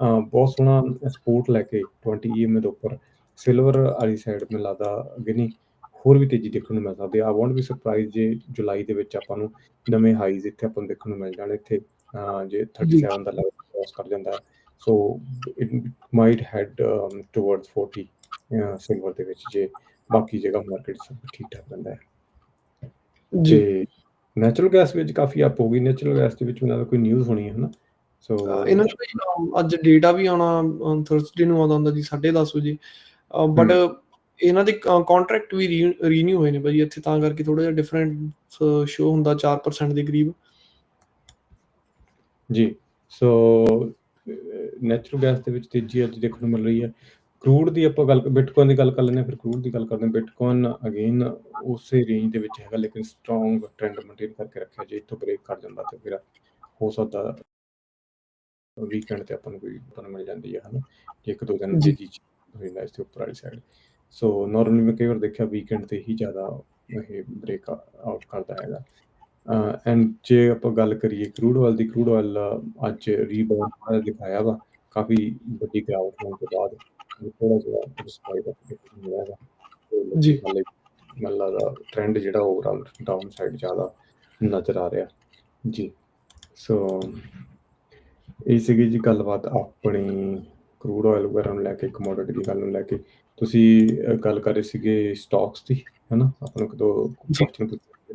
B: ਬਹੁਤ ਸੋਹਣਾ ਸਪੋਰਟ ਲੈ ਕੇ 20 EMA ਦੇ ਉੱਪਰ ਸਿਲਵਰ ਵਾਲੀ ਸਾਈਡ ਮੈਨੂੰ ਲੱਗਦਾ ਅੱਗੇ ਨਹੀਂ। ਹੋਰ ਵੀ ਤੇਜ਼ੀ ਦੇਖਣ ਨੂੰ ਮਿਲ ਸਕਦੀ ਆ। ਵੋਂਟ ਵੀ ਸਰਪ੍ਰਾਈਜ਼ ਜੇ ਜੁਲਾਈ ਦੇ ਵਿੱਚ ਆਪਾਂ ਨੂੰ ਨਵੇਂ ਹਾਈਜ਼ ਇੱਥੇ ਆਪਾਂ ਨੂੰ ਦੇਖਣ ਨੂੰ ਮਿਲ ਜਾਣ। ਇੱਥੇ ਜੇ 37 ਦਾ ਲੈਵਲ ਕ੍ਰਾਸ ਕਰ ਜਾਂਦਾ so it might head towards 40 silver ਦੇ ਵਿੱਚ ਜੇ ਬਾਕੀ ਜਗ੍ਹਾ ਮਾਰਕੀਟ ਸਭ ਠੀਕ ਠਾਕ ਰਹਿੰਦਾ ਹੈ।
C: ਜੀ।
B: ਨੈਚੁਰਲ ਗੈਸ ਵਿੱਚ ਕਾਫੀ ਅਪ ਹੋ ਗਈ। ਨੈਚੁਰਲ ਗੈਸ ਦੇ ਵਿੱਚ ਮੈਨੂੰ ਲੱਗਦਾ ਕੋਈ ਨਿਊਜ਼ ਹੋਣੀ ਹੈ ਹਨਾ? ਸੋ
C: ਇਹਨਾਂ ਦਾ ਅੱਜ ਡੇਟਾ ਵੀ ਆਉਣਾ ਥਰਸਡੇ ਨੂੰ ਆਉਂਦਾ ਹੁੰਦਾ ਜੀ 10:30 ਵਜੇ। ਬਟ ਇਹਨਾਂ ਦੇ ਕੰਟਰੈਕਟ ਵੀ ਰੀਨਿਊ ਹੋਏ ਨੇ ਬਾਈ ਇੱਥੇ ਤਾਂ ਕਰਕੇ ਥੋੜਾ ਜਿਹਾ ਡਿਫਰੈਂਟ ਸ਼ੋ ਹੁੰਦਾ 4% ਦੇ ਕਰੀਬ।
B: ਜੀ ਸੋ ਨੈਚੁਰਲ ਗੈਸ ਦੇ ਵਿੱਚ ਤੇਜ਼ੀ ਅੱਜ ਦੇਖਣ ਨੂੰ ਮਿਲ ਰਹੀ ਹੈ। ਕਰੂਡ ਦੀ ਆਪਾਂ ਗੱਲ ਬਿਟਕੋਇਨ ਦੀ ਗੱਲ ਕਰ ਲੈਂਦੇ ਫਿਰ ਕਰੂਡ ਦੀ ਗੱਲ ਕਰਦੇ ਹਾਂ। ਬਿਟਕੋਇਨ ਅਗੇਨ ਉਸੇ ਰੇਂਜ ਦੇ ਵਿੱਚ ਹੈਗਾ ਲੇਕਿਨ ਸਟਰੋਂਗ ਟ੍ਰੈਂਡ ਮੇਨਟੇਨ ਕਰਕੇ ਰੱਖਿਆ ਜੇ ਇੱਥੋਂ ਬ੍ਰੇਕ ਕਰ ਜਾਂਦਾ ਤੇ ਫਿਰ ਹੋ ਸਕਦਾ ਵੀਕਐਂਡ ਤੇ ਆਪਾਂ ਨੂੰ ਕੋਈ ਤੁਹਾਨੂੰ ਮਿਲ ਜਾਂਦੀ ਹੈ ਹਨਾ? ਇੱਕ ਦੋ ਦਿਨ
C: ਜੀ।
B: ਤੇਜ਼ੀ ਚ ਹੋ ਜਾਂਦਾ ਇਸ ਦੇ ਉੱਪਰ ਵਾਲੀ ਸਾਈਡ ਸੋ ਨਾਰਮਲੀ ਮੈਂ ਕਈ ਵਾਰ ਦੇਖਿਆ ਵੀਕਐਂਡ ਤੇ ਹੀ ਜ਼ਿਆਦਾ ਇਹ ਬ੍ਰੇਕ ਆਊਟ ਕਰਦਾ ਹੈਗਾ। ਐਂਡ ਜੇ ਆਪਾਂ ਗੱਲ ਕਰੀਏ ਕਰੂਡ ਆਇਲ ਦੀ ਕਰੂਡ ਆਇਲ ਅੱਜ ਰੀਬਾਉਂਡ ਦਿਖਾਇਆ ਵਾ ਕਾਫੀ ਵੱਡੀ ਗਿਰਾਵਟ ਹੋਣ ਤੋਂ ਬਾਅਦ ਥੋੜਾ ਜਿਹਾ ਰਿਸਪਾਈਡ ਵਾ ਤੇ
C: ਜੀ।
B: ਮੈਨੂੰ ਲੱਗਦਾ ਟ੍ਰੈਂਡ ਜਿਹੜਾ ਓਵਰਆਲ ਡਾਊਨ ਸਾਈਡ ਜ਼ਿਆਦਾ ਨਜ਼ਰ ਆ ਰਿਹਾ। ਜੀ। ਸੋ ਇਹ ਸੀਗੀ ਜੀ ਗੱਲਬਾਤ ਆਪਣੀ ਕਰੂਡ ਆਇਲ ਵਗੈਰਾ ਨੂੰ ਲੈ ਕੇ ਕਮੋਡਿਟੀ ਦੀ ਗੱਲ ਨੂੰ ਲੈ ਕੇ। ਤੁਸੀਂ ਗੱਲ ਕਰ ਰਹੇ ਸੀਗੇ ਸਟਾਕਸ ਦੀ ਹੈਨਾ? ਆਪਾਂ ਨੂੰ ਕਦੋਂ। ਕੁਐਸਚਨ ਪੁੱਛੇ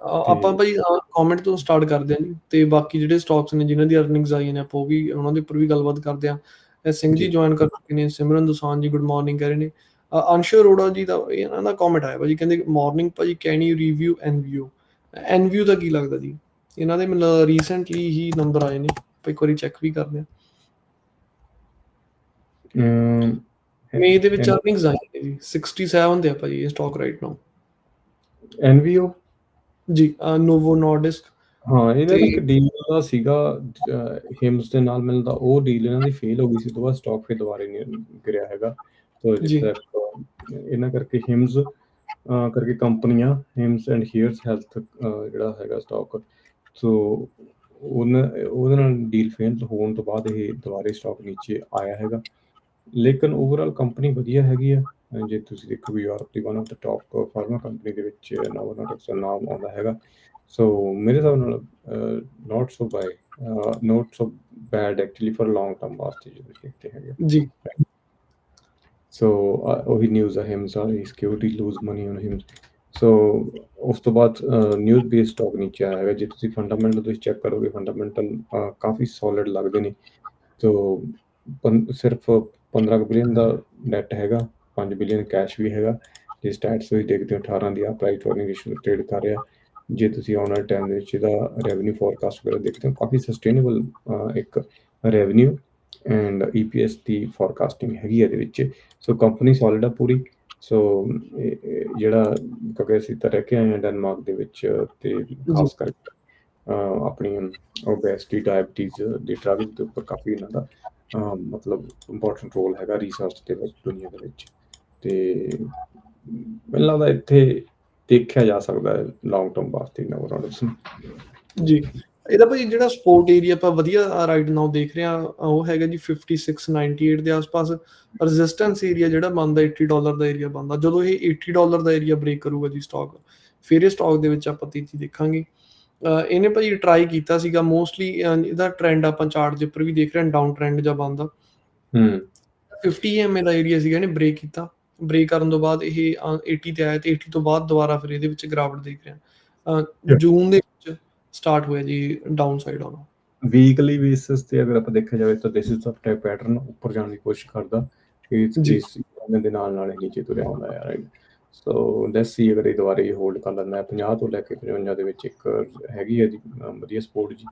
C: ਅਹ ਆਪਾਂ ਭਾਈ ਕਮੈਂਟ ਤੋਂ ਸਟਾਰਟ ਕਰਦੇ ਹਾਂ ਜੀ ਤੇ ਬਾਕੀ ਜਿਹੜੇ ਸਟਾਕਸ ਨੇ ਜਿਨ੍ਹਾਂ ਦੀ ਅਰਨਿੰਗਸ ਆਈਆਂ ਨੇ ਆਪਾਂ ਉਹ ਵੀ ਉਹਨਾਂ ਦੇ ਉੱਪਰ ਵੀ ਗੱਲਬਾਤ ਕਰਦੇ ਇਹ ਸਿੰਘ ਜੀ। ਜੁਆਇਨ ਕਰ ਚੁੱਕੇ ਨੇ ਸਿਮਰਨ ਦੁਸਾਨ ਜੀ ਗੁੱਡ ਮਾਰਨਿੰਗ ਕਹਿ ਰਹੇ ਨੇ। ਅੰਸ਼ੂ ਅਰੋੜਾ ਜੀ ਦਾ ਇਹਨਾਂ ਦਾ ਕਮੈਂਟ ਆਇਆ ਭਾਜੀ ਕਹਿੰਦੇ ਮਾਰਨਿੰਗ ਭਾਜੀ can you review NVO NVO ਦਾ ਕੀ ਲੱਗਦਾ ਜੀ? ਇਹਨਾਂ ਦੇ ਮਤਲਬ ਰੀਸੈਂਟਲੀ ਹੀ ਨੰਬਰ ਆਏ ਨੇ ਆਪਾਂ ਇੱਕ ਵਾਰੀ ਚੈੱਕ ਵੀ ਕਰਦੇ ਹਾਂ।
B: ਅਮ,
C: ਮਈ ਦੇ ਵਿੱਚ ਅਰਨਿੰਗਸ ਨੇ ਜੀ 67 ਤੇ ਆ ਭਾਜੀ ਇਹ ਸਟਾਕ ਰਾਈਟ ਨਾਓ
B: NVO
C: ਜੀ ਨੋਵੋ ਨੋਰਡਿਸਕ
B: ਹਾਂ ਇਹਨਾਂ ਦਾ ਇੱਕ ਡੀਲ ਦਾ ਸੀਗਾ ਹਿਮਸ ਦੇ ਨਾਲ ਮਿਲਦਾ ਉਹ ਡੀਲ ਇਹਨਾਂ ਦੀ ਫੇਲ ਹੋ ਗਈ ਸੀ ਬਾਅਦ ਸਟਾਕ ਫਿਰ ਦੁਬਾਰੇ ਨਹੀਂ ਗਿਰਿਆ ਹੈਗਾ। ਤੋਂ ਇਹਨਾਂ ਕਰਕੇ ਹਿਮਸ ਕਰਕੇ ਕੰਪਨੀਆਂ ਹਿਮਸ ਐਂਡ ਹੀਅਰਸ ਹੈਲਥ ਜਿਹੜਾ ਹੈਗਾ ਸਟਾਕ ਸੋ ਉਹਨਾਂ ਉਹਦੇ ਨਾਲ ਡੀਲ ਫੇਲ ਹੋਣ ਤੋਂ ਬਾਅਦ ਇਹ ਦੁਬਾਰੇ ਸਟਾਕ ਨੀਚੇ ਆਇਆ ਹੈਗਾ। ਲੇਕਿਨ ਓਵਰਆਲ ਕੰਪਨੀ ਵਧੀਆ ਹੈਗੀ ਆ। ਜੇ ਤੁਸੀਂ ਦੇਖੋ ਵੀ Europe the one of the top pharma company ਦੇ ਵਿੱਚ ਨੋਵਾਨੋਟਿਕਸ ਦਾ ਨਾਮ ਆਉਂਦਾ ਹੈਗਾ। ਸੋ ਮੇਰੇ ਹਿਸਾਬ ਨਾਲ not so by not so bad actually for long term ਵਾਸਤੇ ਜੇ ਤੁਸੀਂ ਦੇਖਦੇ ਹੈਗੇ
C: ਜੀ।
B: ਸੋ ਉਹੀ ਨਿਊਜ਼ ਆ ਹਿਮਸ ਆ security lose money on Hims so ਉਸ ਤੋਂ ਬਾਅਦ ਨਿਊਜ਼ ਬੇਸਡ ਸਟਾਕ ਨੀਚੇ ਆਇਆ ਹੈਗਾ। ਜੇ ਤੁਸੀਂ ਫੰਡਾਮੈਂਟਲ ਤੁਸੀਂ ਚੈੱਕ ਕਰੋਗੇ ਫੰਡਾਮੈਂਟਲ ਕਾਫੀ ਸੋਲਿਡ ਲੱਗਦੇ ਨੇ। ਸੋ ਪੰ- ਸਿਰਫ 15 ਬਿਲੀਅਨ ਦਾ ਨੈਟ ਹੈਗਾ 5 ਬਿਲੀਅਨ ਕੈਸ਼ ਵੀ ਹੈਗਾ। ਜੇ ਸਟੈਟਸ ਤੁਸੀਂ ਦੇਖਦੇ ਹੋ 18 ਦੀ ਆ ਪ੍ਰਾਈਸ ਰੇਸ਼ੀਓ ਟ੍ਰੇਡ ਕਰ ਰਿਹਾ। ਜੇ ਤੁਸੀਂ ਆਉਣ ਵਾਲੇ ਟਾਈਮ ਦੇ ਵਿੱਚ ਇਹਦਾ ਰੈਵਨਿਊ ਫੋਰਕਾਸਟ ਵਗੈਰਾ ਦੇਖਦੇ ਹੋ ਕਾਫੀ ਸਸਟੇਨੇਬਲ ਇੱਕ ਰੈਵਨਿਊ ਐਂਡ ਈਪੀਐਸ ਦੀ ਫੋਰਕਾਸਟਿੰਗ ਹੈਗੀ ਇਹਦੇ ਵਿੱਚ। ਸੋ ਕੰਪਨੀ ਸੋਲਿਡ ਆ ਪੂਰੀ। ਸੋ ਜਿਹੜਾ ਕਿਉਂਕਿ ਅਸੀਂ ਤਾਂ ਰਹਿ ਕੇ ਆਏ ਹਾਂ ਡੈਨਮਾਰਕ ਦੇ ਵਿੱਚ ਤੇ ਖਾਸ ਕਰਕੇ ਆਪਣੀ ਓਬੈਸਿਟੀ ਡਾਇਬੀਟੀਜ਼ ਦੇ ਡਰੱਗ ਦੇ ਉੱਪਰ ਕਾਫੀ ਇਹਨਾਂ ਦਾ ਮਤਲਬ ਇੰਪੋਰਟੈਂਟ ਰੋਲ ਹੈਗਾ ਰਿਸਰਚ ਦੇ ਵਿੱਚ, ਦੁਨੀਆ ਦੇ ਵਿੱਚ। ਤੇ ਮੈਨੂੰ ਲੱਗਦਾ ਇੱਥੇ ਦੇਖਿਆ ਜਾ ਸਕਦਾ ਹੈ ਲੌਂਗ ਟਰਮ ਵਾਸਤੇ ਨਵਰੋਡਸ
C: ਜੀ। ਇਹਦਾ ਭਾਈ ਜਿਹੜਾ ਸਪੋਰਟ ਏਰੀਆ ਆਪਾਂ ਵਧੀਆ ਰਾਈਟ ਨਾਓ ਦੇਖ ਰਹੇ ਹਾਂ ਉਹ ਹੈਗਾ ਜੀ 5698 ਦੇ ਆਸ-ਪਾਸ। ਰੈਜ਼ਿਸਟੈਂਸ ਏਰੀਆ ਜਿਹੜਾ ਬਣਦਾ 80 ਡਾਲਰ ਦਾ ਏਰੀਆ ਬਣਦਾ। ਜਦੋਂ ਇਹ 80 ਡਾਲਰ ਦਾ ਏਰੀਆ ਬ੍ਰੇਕ ਕਰੂਗਾ ਜੀ ਸਟਾਕ ਫਿਰ ਇਹ ਸਟਾਕ ਦੇ ਵਿੱਚ ਆਪਾਂ ਤੇਜ਼ੀ ਦੇਖਾਂਗੇ। ਅਹ ਇਹਨੇ ਭਾਈ ਟਰਾਈ ਕੀਤਾ ਸੀਗਾ ਮੋਸਟਲੀ ਇਹਦਾ ਟ੍ਰੈਂਡ ਆਪਾਂ ਚਾਰਟ ਦੇ ਉੱਪਰ ਵੀ ਦੇਖ ਰਹੇ ਹਾਂ ਡਾਊਨ ਟ੍ਰੈਂਡ ਜਾਂ ਬਣਦਾ
B: ਹੂੰ।
C: 50 ਐਮਏ ਦਾ ਏਰੀਆ ਸੀਗਾ ਇਹਨੇ ਬ੍ਰੇਕ ਕੀਤਾ। ਬ੍ਰੇਕ ਕਰਨ ਤੋਂ ਬਾਅਦ ਇਹ ਅ, 80 ਤੇ ਆਇਆ ਤੇ 80 ਤੋਂ ਬਾਅਦ ਦੁਬਾਰਾ ਫਿਰ ਇਹਦੇ ਵਿੱਚ ਗਰਾਵਟ ਦੇਖ ਰਹੇ. ਜੂਨ ਦੇ ਵਿੱਚ ਸਟਾਰਟ ਹੋਇਆ ਜੀ ਡਾਊਨ ਸਾਈਡ ਆਉਣਾ
B: ਵੀਕਲੀ ਬੇਸਿਸ ਤੇ ਅਗਰ ਆਪਾਂ ਦੇਖਿਆ ਜਾਵੇ ਤਾਂ this is a type pattern ਉੱਪਰ ਜਾਣ ਦੀ ਕੋਸ਼ਿਸ਼ ਕਰਦਾ। ਕਿ
C: ਜੀ।
B: ਇਸ ਇਹਨਾਂ ਦੇ ਨਾਲ ਨਾਲ ਹੀ ਨੀਚੇ ਤੁਰਿਆ ਆਉਂਦਾ ਹੈ ਰਾਈਟ ਸੋ ਲੈਟਸ ਸੀ ਅਗਰ ਇਹ ਦੁਬਾਰੇ ਹੋਲਡ ਕਰ ਲੈਂਦਾ। ਹੈ 50 ਤੋਂ ਲੈ ਕੇ 55 ਦੇ ਵਿੱਚ ਇੱਕ ਹੈਗੀ ਹੈ ਜੀ ਵਧੀਆ ਸਪੋਰਟ ਜੀ।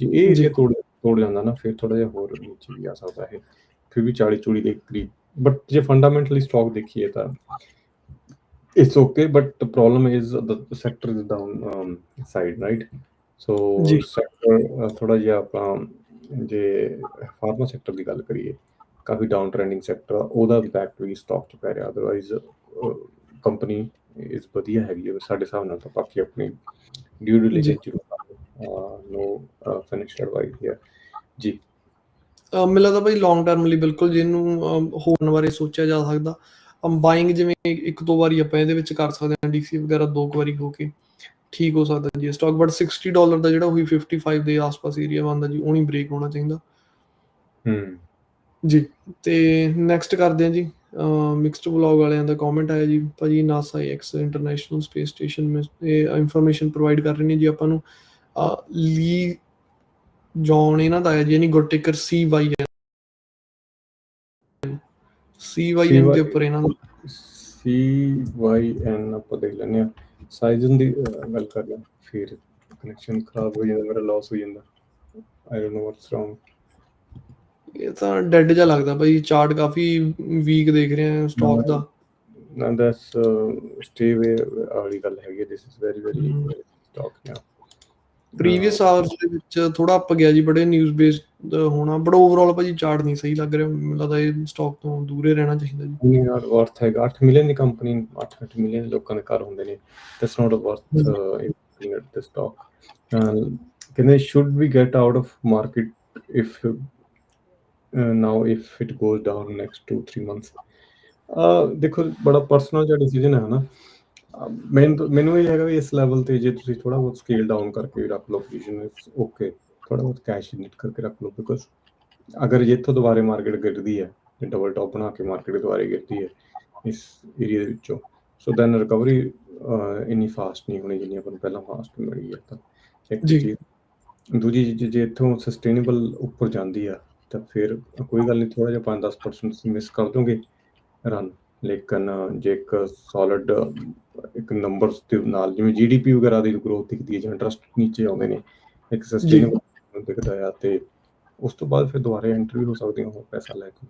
B: ਜੇ ਇਹ
C: ਜੀ।
B: ਤੋੜ ਤੋੜ ਜਾਂਦਾ ਨਾ ਫਿਰ ਥੋੜਾ ਜਿਹਾ ਹੋਰ ਨੀਚੇ ਵੀ ਆ ਸਕਦਾ ਹੈ ਫਿਰ ਵੀ 40 ਚੂੜੀ ਦੇ ਕਰੀਬ। ਬਟ ਜੇ ਫੰਡਾਮੈਂਟਲੀ ਸਟਾਕ ਦੇਖੀਏ ਤਾਂ it's okay but problem is the sector is downside right so. Sector ਥੋੜਾ ਜਿਹਾ ਆਪਾਂ ਜੇ ਫਾਰਮਾ ਸੈਕਟਰ ਦੀ ਗੱਲ ਕਰੀਏ ਕਾਫੀ ਡਾਊਨ ਟ੍ਰੈਂਡਿੰਗ ਸੈਕਟਰ ਉਹਦਾ ਇੰਪੈਕਟ ਵੀ ਸਟਾਕ 'ਚ ਪੈ ਰਿਹਾ। ਅਦਰਵਾਈਜ਼ ਕੰਪਨੀ ਇਜ਼ ਵਧੀਆ ਹੈਗੀ ਹੈ ਸਾਡੇ ਹਿਸਾਬ ਨਾਲ ਤਾਂ ਬਾਕੀ ਆਪਣੀ ਡਿਊ ਡਿਲੀਜੈਂਸ ਜ਼ਰੂਰ ਨੋ ਫਿਨਿਸ਼ਡ ਐਡਵਾਈਸ ਹੈ ਜੀ।
C: ਮੈਨੂੰ ਲੱਗਦਾ ਭਾਈ ਲੌਂਗ ਟਰਮ ਲਈ ਬਿਲਕੁਲ ਜਿਹਨੂੰ ਹੋਣ ਬਾਰੇ ਸੋਚਿਆ ਜਾ ਸਕਦਾ। ਬਾਇੰਗ ਜਿਵੇਂ ਇੱਕ ਦੋ ਵਾਰੀ ਆਪਾਂ ਇਹਦੇ ਵਿੱਚ ਕਰ ਸਕਦੇ ਹਾਂ ਡੀਸੀ ਵਗੈਰਾ ਦੋ ਕੁ ਵਾਰੀ ਹੋ ਕੇ ਠੀਕ ਹੋ ਸਕਦਾ ਜੀ ਸਟਾਕ ਬਟ 60 ਡਾਲਰ ਦਾ ਜਿਹੜਾ ਉਹੀ 55 ਦੇ ਆਸ-ਪਾਸ ਏਰੀਆ ਬਣਦਾ ਜੀ ਉਹ ਨਹੀਂ ਬ੍ਰੇਕ ਹੋਣਾ ਚਾਹੀਦਾ।
B: ਹੂੰ।
C: ਜੀ। ਤੇ ਨੈਕਸਟ ਕਰਦੇ ਹਾਂ ਜੀ। ਮਿਕਸਡ ਵਲੌਗ ਵਾਲਿਆਂ ਦਾ ਕਮੈਂਟ ਆਇਆ ਜੀ ਭਾਜੀ NASA X International Space Station ਇਹ ਇਨਫੋਰਮੇਸ਼ਨ ਪ੍ਰੋਵਾਈਡ ਕਰ ਰਹੇ ਨੇ ਜੀ ਆਪਾਂ ਨੂੰ। ਅਹ, ਲੀ ਜੌਨ ਇਹਨਾਂ ਦਾ ਆਇਆ ਜੀ ਯਾਨੀ ਗੁੱਟੇਕਰ ਸੀ ਵਾਈ ਸੀ ਵਾਈ ਐਨ ਦੇ ਉੱਪਰ ਇਹਨਾਂ ਦਾ।
B: ਸੀ ਵਾਈ ਐਨ ਆਪਾਂ ਦੇਖ ਲੈਂਦੇ ਆ ਸਾਈਜ਼ਨ ਦੀ ਅਹ, ਗੱਲ ਕਰ ਲਾਂ ਫਿਰ ਕਨੈਕਸ਼ਨ ਖਰਾਬ ਹੋ ਜਾਂਦਾ ਮੇਰਾ ਲਾਸ ਹੋ ਜਾਂਦਾ। I don't know what's wrong
C: ਇਹ ਤਾਂ ਡੈਡ ਜਿਹਾ ਲੱਗਦਾ ਭਾਈ ਚਾਰਟ ਕਾਫੀ ਵੀਕ ਦੇਖ ਰਹੇ ਹਾਂ ਸਟਾਕ ਦਾ।
B: ਨਾ ਦੈਟਸ ਸਟੇ ਵੇ ਵਾਲੀ ਗੱਲ ਹੈਗੀ this is very very. Stock ਨਾ
C: ਪ੍ਰੀਵੀਅਸ ਆਵਰਸ ਦੇ ਵਿੱਚ ਥੋੜਾ ਅੱਪ ਗਿਆ ਜੀ ਬੜੇ ਨਿਊਜ਼ ਬੇਸਡ ਹੋਣਾ ਬਟ ਓਵਰਆਲ ਭਾਜੀ ਚਾਰਟ ਨਹੀਂ ਸਹੀ ਲੱਗ ਰਿਹਾ ਮੈਨੂੰ ਲੱਗਦਾ ਇਹ ਸਟਾਕ ਤੋਂ ਦੂਰੇ ਰਹਿਣਾ ਚਾਹੀਦਾ ਜੀ।
B: ਨਹੀਂ ਯਾਰ ਵਰਥ ਹੈਗਾ 8 ਮਿਲੀਅਨ ਦੀ ਕੰਪਨੀ 8 ਮਿਲੀਅਨ ਲੋਕਾਂ ਦੇ ਘਰ ਹੁੰਦੇ ਨੇ that's not worth investing at this stock ਕਹਿੰਦੇ should we get out of market if now if it goes down next 2 3 months ਦੇਖੋ ਬੜਾ ਪਰਸਨਲ ਜਿਹਾ ਡਿਸੀਜਨ ਹੈ ਨਾ ਮੈਨੂੰ ਤਾਂ- ਮੈਨੂੰ ਇਹ ਹੈਗਾ ਵੀ ਇਸ ਲੈਵਲ ਤੇ ਜੇ ਤੁਸੀਂ ਥੋੜਾ ਬਹੁਤ ਸਕੇਲ ਡਾਊਨ ਕਰਕੇ ਰੱਖ ਲਓ ਪੋਜੀਸ਼ਨ ਇਟਸ ਓਕੇ ਥੋੜਾ ਬਹੁਤ ਕੈਸ਼ ਇਨਿਟ ਕਰਕੇ ਰੱਖ ਲਓ ਬਿਕੋਜ਼ ਅਗਰ ਜੇ ਇੱਥੋਂ ਦੁਬਾਰੇ ਮਾਰਕੀਟ ਗਿਰਦੀ ਹੈ ਡਬਲ ਟੌਪ ਬਣਾ ਕੇ ਮਾਰਕੀਟ ਦੁਬਾਰੇ ਗਿਰਦੀ ਹੈ ਇਸ ਏਰੀਆ ਦੇ ਵਿੱਚੋਂ ਸੋ ਦੈਨ ਰਿਕਵਰੀ ਇੰਨੀ ਫਾਸਟ ਨਹੀਂ ਹੋਣੀ ਜਿੰਨੀ ਆਪਾਂ ਨੂੰ ਪਹਿਲਾਂ ਫਾਸਟ ਮਿਲੀ ਹੈ ਤਾਂ। ਇੱਕ। ਚੀਜ਼ ਦੂਜੀ ਜੇ ਇੱਥੋਂ ਸਸਟੇਨੇਬਲ ਉੱਪਰ ਜਾਂਦੀ ਆ ਤਾਂ ਫਿਰ ਕੋਈ ਗੱਲ ਨਹੀਂ ਥੋੜਾ ਜਿਹਾ 5-10% ਤੁਸੀਂ ਮਿਸ ਕਰ ਦੋਗੇ। ਰਨ ਲੇਕਿਨ ਜੇ ਇੱਕ ਸੋਲਿਡ ਇੱਕ ਨੰਬਰਸ ਦੇ ਨਾਲ ਜਿਵੇਂ ਜੀਡੀਪੀ ਵਗੈਰਾ ਦੀ ਗਰੋਥ ਦਿਖਦੀ ਹੈ ਜਾਂ ਇੰਟਰਸਟ ਨੀਚੇ ਆਉਂਦੇ ਨੇ ਇੱਕ ਸਸਟੇਨੇਬਲ ਦਿਖਦਾ ਆ ਤੇ ਉਸ ਤੋਂ ਬਾਅਦ ਫਿਰ ਦੁਬਾਰੇ ਐਂਟਰ ਵੀ ਹੋ ਸਕਦੇ ਹੋ ਪੈਸਾ ਲੈ ਕੇ।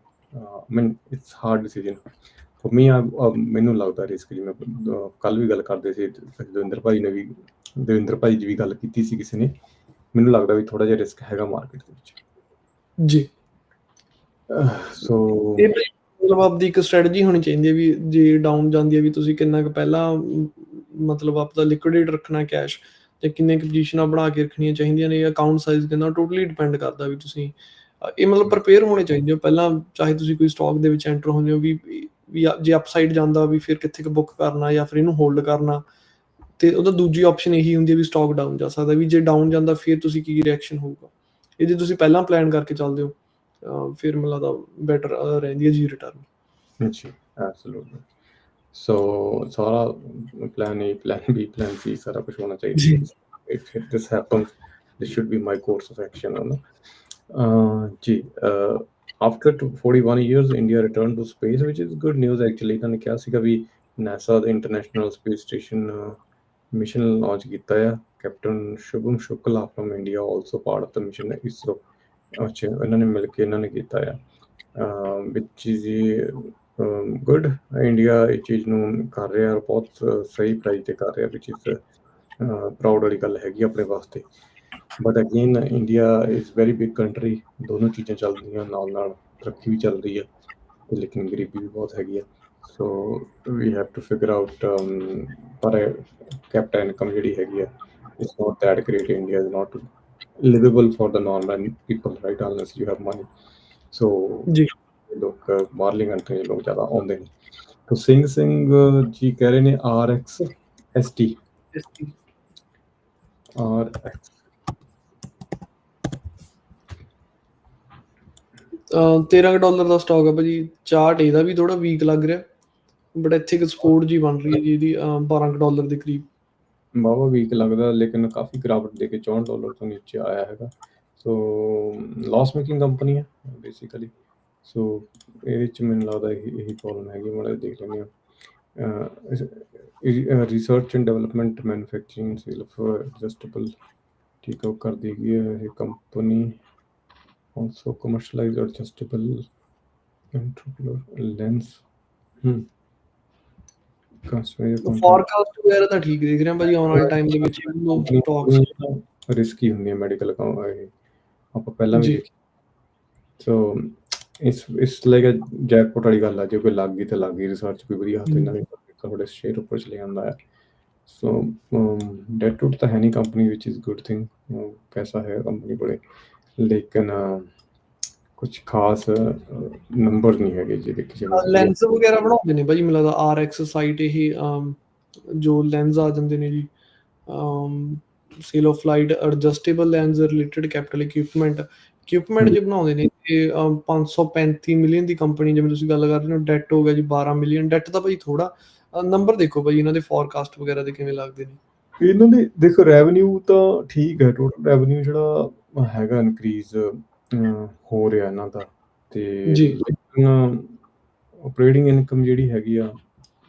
B: Man it's hard decision for me ਮੈਨੂੰ ਲੱਗਦਾ ਰਿਸਕ ਜਿਵੇਂ ਕੱਲ ਵੀ ਗੱਲ ਕਰਦੇ ਸੀ ਦਵਿੰਦਰ ਭਾਈ ਨੇ ਵੀ ਦਵਿੰਦਰ ਭਾਈ ਜੀ ਵੀ ਗੱਲ ਕੀਤੀ ਸੀ ਕਿਸੇ ਨੇ। ਮੈਨੂੰ ਲੱਗਦਾ ਵੀ ਥੋੜਾ ਜਿਹਾ ਰਿਸਕ ਹੈਗਾ ਮਾਰਕੀਟ ਦੇ ਵਿੱਚ।
C: ਜੀ।
B: ਸੋ
C: ਇਹ ਮਤਲਬ ਆਪਦੀ ਇੱਕ ਸਟ੍ਰੈਟਜੀ ਹੋਣੀ ਚਾਹੀਦੀ ਹੈ ਵੀ ਜੇ ਡਾਊਨ ਜਾਂਦੀ ਹੈ ਵੀ ਤੁਸੀਂ ਕਿੰਨਾ ਕੁ ਪਹਿਲਾਂ ਮਤਲਬ ਆਪਦਾ ਲਿਕੁਇਡੇਟ ਰੱਖਣਾ ਕੈਸ਼ ਤੇ ਕਿੰਨੇ ਕੁ ਪੋਜੀਸ਼ਨਾਂ ਬਣਾ ਕੇ ਰੱਖਣੀਆਂ ਚਾਹੀਦੀਆਂ ਨੇ ਅਕਾਊਂਟ ਸਾਈਜ਼ ਕਿੰਨਾ ਟੋਟਲੀ ਡਿਪੈਂਡ ਕਰਦਾ ਵੀ ਤੁਸੀਂ ਇਹ ਮਤਲਬ ਪ੍ਰਪੇਅਰ ਹੋਣੇ ਚਾਹੀਦੇ ਹੋ। ਪਹਿਲਾਂ ਚਾਹੇ ਤੁਸੀਂ ਕੋਈ ਸਟਾਕ ਦੇ ਵਿੱਚ ਐਂਟਰ ਹੁੰਦੇ ਹੋ ਵੀ ਵੀ ਜੇ ਅਪਸਾਈਡ ਜਾਂਦਾ ਵੀ ਫਿਰ ਕਿੱਥੇ ਕੁ ਬੁੱਕ ਕਰਨਾ ਜਾਂ ਫਿਰ ਇਹਨੂੰ ਹੋਲਡ ਕਰਨਾ। ਤੇ ਉਹਦਾ ਦੂਜੀ ਆਪਸ਼ਨ ਇਹੀ ਹੁੰਦੀ ਹੈ ਵੀ ਸਟਾਕ ਡਾਊਨ ਜਾ ਸਕਦਾ ਵੀ ਜੇ ਡਾਊਨ ਜਾਂਦਾ ਫਿਰ ਤੁਸੀਂ ਕੀ ਰਿਐਕਸ਼ਨ ਹੋਊਗਾ। ਇਹ ਜੇ ਤੁਸੀਂ ਪਹਿਲਾਂ ਪਲਾਨ ਕਰਕੇ ਚੱਲਦੇ ਹੋ ਫਿਰ ਮੈਨੂੰ ਲੱਗਦਾ ਬੈਟਰ ਰਹਿੰਦੀ ਹੈ ਜੀ ਰਿਟਰਨ
B: ਜੀ ਐਬਸੋਲੂਟਲੀ ਸੋ ਸਾਰਾ plan A plan B plan C ਸਾਰਾ ਕੁਝ ਹੋਣਾ
C: ਜੀ।
B: ਚਾਹੀਦਾ if this happens this should be my course of action ਹੈ ਨਾ? Uh, ਜੀ after 41 years India return to space which is good news actually ਇਹਨਾਂ ਨੇ ਕਿਹਾ ਸੀਗਾ ਵੀ ਨਾਸਾ ਦਾ International Space Station mission launch ਕੀਤਾ ਆ। Captain Shubham Shukla from India also part of the mission ISRO ਅੱਛਾ ਇਹਨਾਂ ਨੇ ਮਿਲ ਕੇ ਇਹਨਾਂ ਨੇ ਕੀਤਾ ਆ। ਵਿਚ ਇਜ਼ ਗੁੱਡ ਇੰਡੀਆ ਇਹ ਚੀਜ਼ ਨੂੰ ਕਰ ਰਿਹਾ ਔਰ ਬਹੁਤ ਸਹੀ ਪ੍ਰਾਈਸ ਤੇ ਕਰ ਰਿਹਾ ਵਿਚ ਇਜ਼ ਪ੍ਰਾਊਡ ਵਾਲੀ ਗੱਲ ਹੈਗੀ ਆਪਣੇ ਵਾਸਤੇ। But again India is very big country ਦੋਨੋਂ ਚੀਜ਼ਾਂ ਚੱਲਦੀਆਂ, ਨਾਲ ਨਾਲ ਤਰੱਕੀ ਵੀ ਚੱਲ ਰਹੀ ਹੈ ਤੇ ਲੇਕਿਨ ਗਰੀਬੀ ਵੀ ਬਹੁਤ ਹੈਗੀ ਹੈ so we have to figure out per capita income ਜਿਹੜੀ ਹੈਗੀ ਹੈ it's not that great India is not livable for the non-run people right? Unless you have money. So
C: ਜੀ
B: ਲੋਕ ਬਾਹਰਲੀ ਕੰਟਰੀ ਦੇ ਲੋਕ ਜ਼ਿਆਦਾ ਆਉਂਦੇ ਨੇ ਤੋ ਸਿੰਘ ਸਿੰਘ ਜੀ ਕਹਿ ਰਹੇ ਨੇ R X S T R X
C: uh 13 dollar ਦਾ ਸਟਾਕ ਹੈ ਭਾਜੀ ਚਾਰਟ ਇਹਦਾ ਵੀ ਥੋੜਾ ਵੀਕ ਲੱਗ ਰਿਹਾ ਬਟ ਇੱਥੇ ਇੱਕ ਸਪੋਰਟ ਜੀ ਬਣ ਰਹੀ ਹੈ ਜੀ ਇਹਦੀ ਅਹ 12 ਡਾਲਰ ਦੇ ਕਰੀਬ
B: ਬਾਵਾ ਵੀਕ ਲੱਗਦਾ, ਲੇਕਿਨ ਕਾਫੀ ਗਿਰਾਵਟ ਦੇ ਕੇ 64 ਡਾਲਰ ਤੋਂ ਨੀਚੇ ਆਇਆ ਹੈਗਾ। ਸੋ ਲਾਸ ਮੇਕਿੰਗ ਕੰਪਨੀ ਹੈ ਬੇਸਿਕਲੀ ਸੋ ਇਹਦੇ ਵਿੱਚ ਮੈਨੂੰ ਲੱਗਦਾ ਇਹ, ਇਹੀ ਪ੍ਰੋਬਲਮ ਹੈਗੀ, ਮਾੜਾ ਜਿਹਾ ਦੇਖ ਲੈਂਦੇ ਹਾਂ। Research and development manufacturing sale of adjustable ਠੀਕ ਹੈ ਉਹ ਕਰ ਦੇਗੀ ਇਹ company also commercialize adjustable intraocular lens hmm customer
C: forecast ਵਗੈਰਾ ਤਾਂ ਠੀਕ ਦਿਖ ਰਿਹਾ ਭਾਜੀ ਆਉਣ ਵਾਲੇ ਟਾਈਮ ਦੇ ਵਿੱਚ ਸਟਾਕਸ
B: ਰਿਸਕੀ ਹੁੰਦੀ ਹੈ ਮੈਡੀਕਲ ਇਹ ਆਪਾਂ ਪਹਿਲਾਂ ਵੀ
C: ਜੀ।
B: ਦੇਖੀ ਸੋ ਇਸ ਇਸ ਲਾਈਕ ਜੈਕਪੋਟ ਵਾਲੀ ਗੱਲ ਆ ਜੇ ਕੋਈ ਲੱਗ ਗਈ ਤੇ ਲੱਗ ਗਈ ਰਿਸਰਚ ਕੋਈ ਵਧੀਆ ਹੱਥ
C: ਹਮ।
B: ਇਹਨਾਂ ਦੇ ਤੁਹਾਡੇ ਸ਼ੇਅਰ ਉੱਪਰ ਚਲੇ ਜਾਂਦਾ ਹੈ ਸੋ ਡੈਟ ਟੂਟ ਤਾਂ ਹੈ ਨਹੀਂ company which is good thing ਪੈਸਾ ਹੈ ਕੰਪਨੀ ਕੋਲੇ ਲੇਕਿਨ ਕੁਝ ਖਾਸ ਨੰਬਰ ਨਹੀਂ ਹੈਗੇ ਜੇ ਦੇਖੀ ਜਾਵੇ
C: ਲੈਂਸ ਵਗੈਰਾ ਬਣਾਉਂਦੇ ਨੇ ਮੈਨੂੰ ਲੱਗਦਾ RX ਸਾਈਟ ਇਹ ਜੋ ਲੈਂਸ ਆ ਜਾਂਦੇ ਨੇ ਜੀ sale of light adjustable lens related capital equipment equipment ਜੇ ਬਣਾਉਂਦੇ ਨੇ ਇਹ ਅਮ, 535 ਮਿਲੀਅਨ ਦੀ ਕੰਪਨੀ ਜਿਵੇਂ ਤੁਸੀਂ ਗੱਲ ਕਰ ਰਹੇ ਹੋ ਡੈਟ ਹੋ ਗਿਆ ਜੀ 12 ਮਿਲੀਅਨ ਡੈਟ ਤਾਂ ਭਾਜੀ ਥੋੜਾ ਨੰਬਰ ਦੇਖੋ ਭਾਜੀ ਇਹਨਾਂ ਦੇ ਫੋਰਕਾਸਟ ਵਗੈਰਾ ਦੇ ਕਿਵੇਂ ਲੱਗਦੇ ਨੇ।
B: ਇਹਨਾਂ ਦੇ ਦੇਖੋ ਰੈਵਨਿਊ ਤਾਂ ਠੀਕ ਹੈ ਟੋਟਲ ਰੈਵਨਿਊ ਜਿਹੜਾ ਹੈਗਾ ਇਨਕਰੀਜ਼ ਹੋ ਰਿਹਾ ਇਹਨਾਂ ਦਾ। ਤੇ
C: ਜੀ।
B: ਆਪਰੇਟਿੰਗ ਇਨਕਮ ਜਿਹੜੀ ਹੈਗੀ ਆ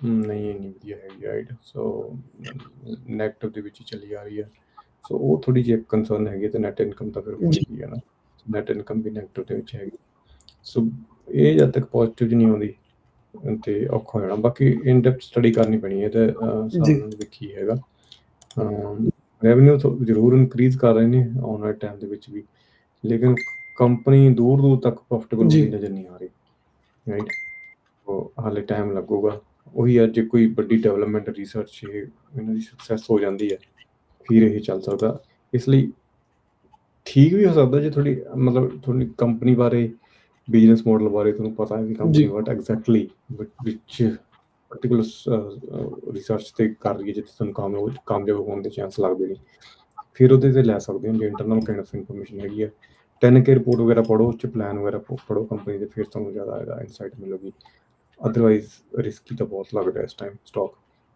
B: ਨਹੀਂ ਇੰਨੀ ਵਧੀਆ ਹੈਗੀ ਰਾਈਟ ਸੋ ਨੈਗੇਟਿਵ ਦੇ ਵਿੱਚ ਚਲੀ ਆ ਰਹੀ ਹੈ ਸੋ ਉਹ ਥੋੜੀ ਜਿਹੀ ਕੰਸਰਨ ਹੈਗੀ ਤੇ ਨੈਟ ਇਨਕਮ ਤਾਂ ਫਿਰ ਹੋਣੀ ਹੀ ਹੈ ਨਾ। ਨੈਟ ਇਨਕਮ ਵੀ ਨੈਗੇਟਿਵ ਦੇ ਵਿੱਚ ਹੈਗੀ। ਸੋ ਇਹ ਜਦ ਤੱਕ ਪੋਜ਼ਿਟਿਵ ਨਹੀਂ ਆਉਂਦੀ ਤੇ ਔਖਾ ਹੋ ਜਾਣਾ। ਬਾਕੀ ਇਨ ਡੈਪਥ ਸਟੱਡੀ ਕਰਨੀ ਪੈਣੀ ਹੈ ਤੇ। ਸਾਹਮਣੇ ਦੇਖੀ ਹੈਗਾ। ਰੈਵਨਿਊ ਤਾਂ ਜ਼ਰੂਰ ਇਨਕਰੀਜ਼ ਕਰ ਰਹੇ ਨੇ ਆਉਣ ਵਾਲੇ ਟਾਈਮ ਦੇ ਵਿੱਚ ਵੀ। ਲੇਕਿਨ ਕੰਪਨੀ ਦੂਰ ਦੂਰ ਤੱਕ ਪ੍ਰੋਫਿਟੇਬਲ
C: ਜੀ।
B: ਨਜ਼ਰ ਨਹੀਂ ਆ ਰਹੀ ਰਾਈਟ ਉਹ ਹਾਲੇ ਟਾਈਮ ਲੱਗੂਗਾ। ਉਹੀ ਹੈ ਜੇ ਕੋਈ ਵੱਡੀ ਡਿਵੈਲਪਮੈਂਟ ਰਿਸਰਚ ਇਹਨਾਂ ਦੀ ਸਕਸੈਸ ਹੋ ਜਾਂਦੀ ਹੈ ਫਿਰ ਇਹ ਚੱਲ ਸਕਦਾ। ਇਸ ਲਈ ਠੀਕ ਵੀ ਹੋ ਸਕਦਾ ਜੇ ਥੋੜੀ ਮਤਲਬ ਤੁਹਾਡੀ ਕੰਪਨੀ ਬਾਰੇ ਬਿਜ਼ਨਸ ਮਾਡਲ ਬਾਰੇ ਤੁਹਾਨੂੰ ਪਤਾ ਹੈ ਕਿ ਕੰਪਨੀ
C: ਜੀ।
B: What exactly which particular research ਤੇ ਕਰ ਰਹੀ ਹੈ ਜਿੱਥੇ ਤੁਹਾਨੂੰ ਕਾਮਯਾਬ ਕਾਮਯਾਬ ਹੋਣ ਦੇ ਚਾਂਸ ਲੱਗਦੇ ਨੇ। ਫਿਰ ਉਹਦੇ ਤੇ ਲੈ ਸਕਦੇ ਹੋ ਜੇ ਇੰਟਰਨਲ ਕਾਈਂਡ ਆਫ ਇਨਫੋਰਮੇਸ਼ਨ ਹੈਗੀ ਹੈ। 10 ਕੇ ਰਿਪੋਰਟ ਵਗੈਰਾ ਪੜੋ ਉਸ ਚ ਪਲਾਨ ਵਗੈਰਾ ਪ- ਪੜੋ ਕੰਪਨੀ ਦੇ ਫਿਰ ਤੁਹਾਨੂੰ ਜ਼ਿਆਦਾ ਇਹਦਾ ਇਨਸਾਈਟ ਮਿਲੂਗੀ ਅਦਰਵਾਈਜ਼ ਰਿਸਕੀ ਤਾਂ ਬਹੁਤ ਲੱਗਦਾ ਇਸ ਟਾਈਮ ਸਟਾਕ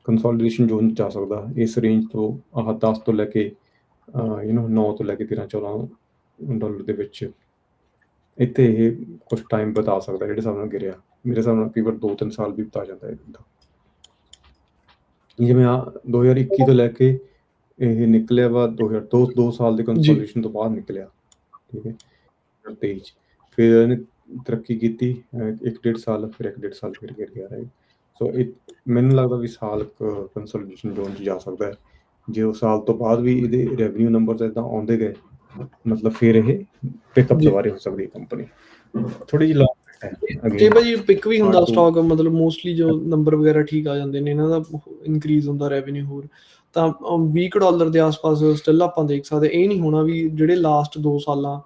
B: ਕੰਸੋਲੀਡੇਸ਼ਨ ਜ਼ੋਨ ਜਾ ਸਕਦਾ ਇਸ ਰੇਂਜ ਤੋਂ ਆਹ 10 ਤੋਂ ਲੈ ਕੇ ਯੂ نو 9 ਤੋਂ ਲੈ ਕੇ 13 14 ਡਾਲਰ ਦੇ ਵਿੱਚ ਇੱਥੇ ਇਹ ਕੁਝ ਟਾਈਮ ਬਤਾ ਸਕਦਾ ਜਿਹੜੇ ਹਿਸਾਬ ਨਾਲ ਗਿਰਿਆ ਮੇਰੇ ਹਿਸਾਬ ਨਾਲ ਕਈ ਵਾਰ 2-3 ਸਾਲ ਵੀ ਬਤਾ ਜਾਂਦਾ ਹੈ ਇਹਦਾ ਜਿਵੇਂ ਆ 2021 ਤੋਂ ਲੈ ਕੇ ਇਹ ਨਿਕਲਿਆ ਵਾ 2002 2 ਸਾਲ ਦੇ ਕੰਸੋਲੀਡੇਸ਼ਨ ਤੋਂ ਬਾਅਦ ਨਿਕਲਿਆ ਠੀਕ ਹੈ 23 ਚ ਫਿਰ ਇਹਨੇ ਤਰੱਕੀ ਕੀਤੀ ਇੱਕ ਡੇਢ ਸਾਲ ਫਿਰ ਇੱਕ ਡੇਢ ਸਾਲ ਫਿਰ ਗਿਰ ਗਿਆ ਰਾਈਟ ਸੋ ਇਹ ਮੈਨੂੰ ਲੱਗਦਾ ਵੀ ਸਾਲ ਕੰਸੋਲੀਡੇਸ਼ਨ ਜ਼ੋਨ ਚ ਜਾ ਸਕਦਾ ਹੈ। ਜੇ ਉਹ ਸਾਲ ਤੋਂ ਬਾਅਦ ਵੀ ਇਹਦੇ ਰੈਵਨਿਊ ਨੰਬਰਸ ਇਦਾਂ ਆਉਂਦੇ ਗਏ ਮਤਲਬ ਫਿਰ ਇਹ ਪਿਕਅਪ। ਦੁਬਾਰੇ ਹੋ ਸਕਦੀ ਹੈ ਕੰਪਨੀ ਥੋੜੀ ਜਿਹੀ ਲੌਂਗ ਹੈ
C: ਜੇ
B: again,
C: ਭਾਜੀ ਪਿਕ ਵੀ ਹੁੰਦਾ
B: ਤੂੰ-
C: ਸਟਾਕ ਮਤਲਬ ਮੋਸਟਲੀ ਜੋ ਨੰਬਰ ਵਗੈਰਾ ਠੀਕ ਆ ਜਾਂਦੇ ਨੇ ਇਹਨਾਂ ਦਾ ਇਨਕਰੀਜ਼ ਹੁੰਦਾ ਰੈਵਨਿਊ ਹੋਰ। ਤਾਂ ਅਮ, 20 ਡਾਲਰ ਦੇ ਆਸ-ਪਾਸ ਸਟਿਲ ਆਪਾਂ ਦੇਖ ਸਕਦੇ। ਇਹ ਨਹੀਂ ਹੋਣਾ ਵੀ ਜਿਹੜੇ ਲਾਸਟ 2 ਸਾਲਾਂ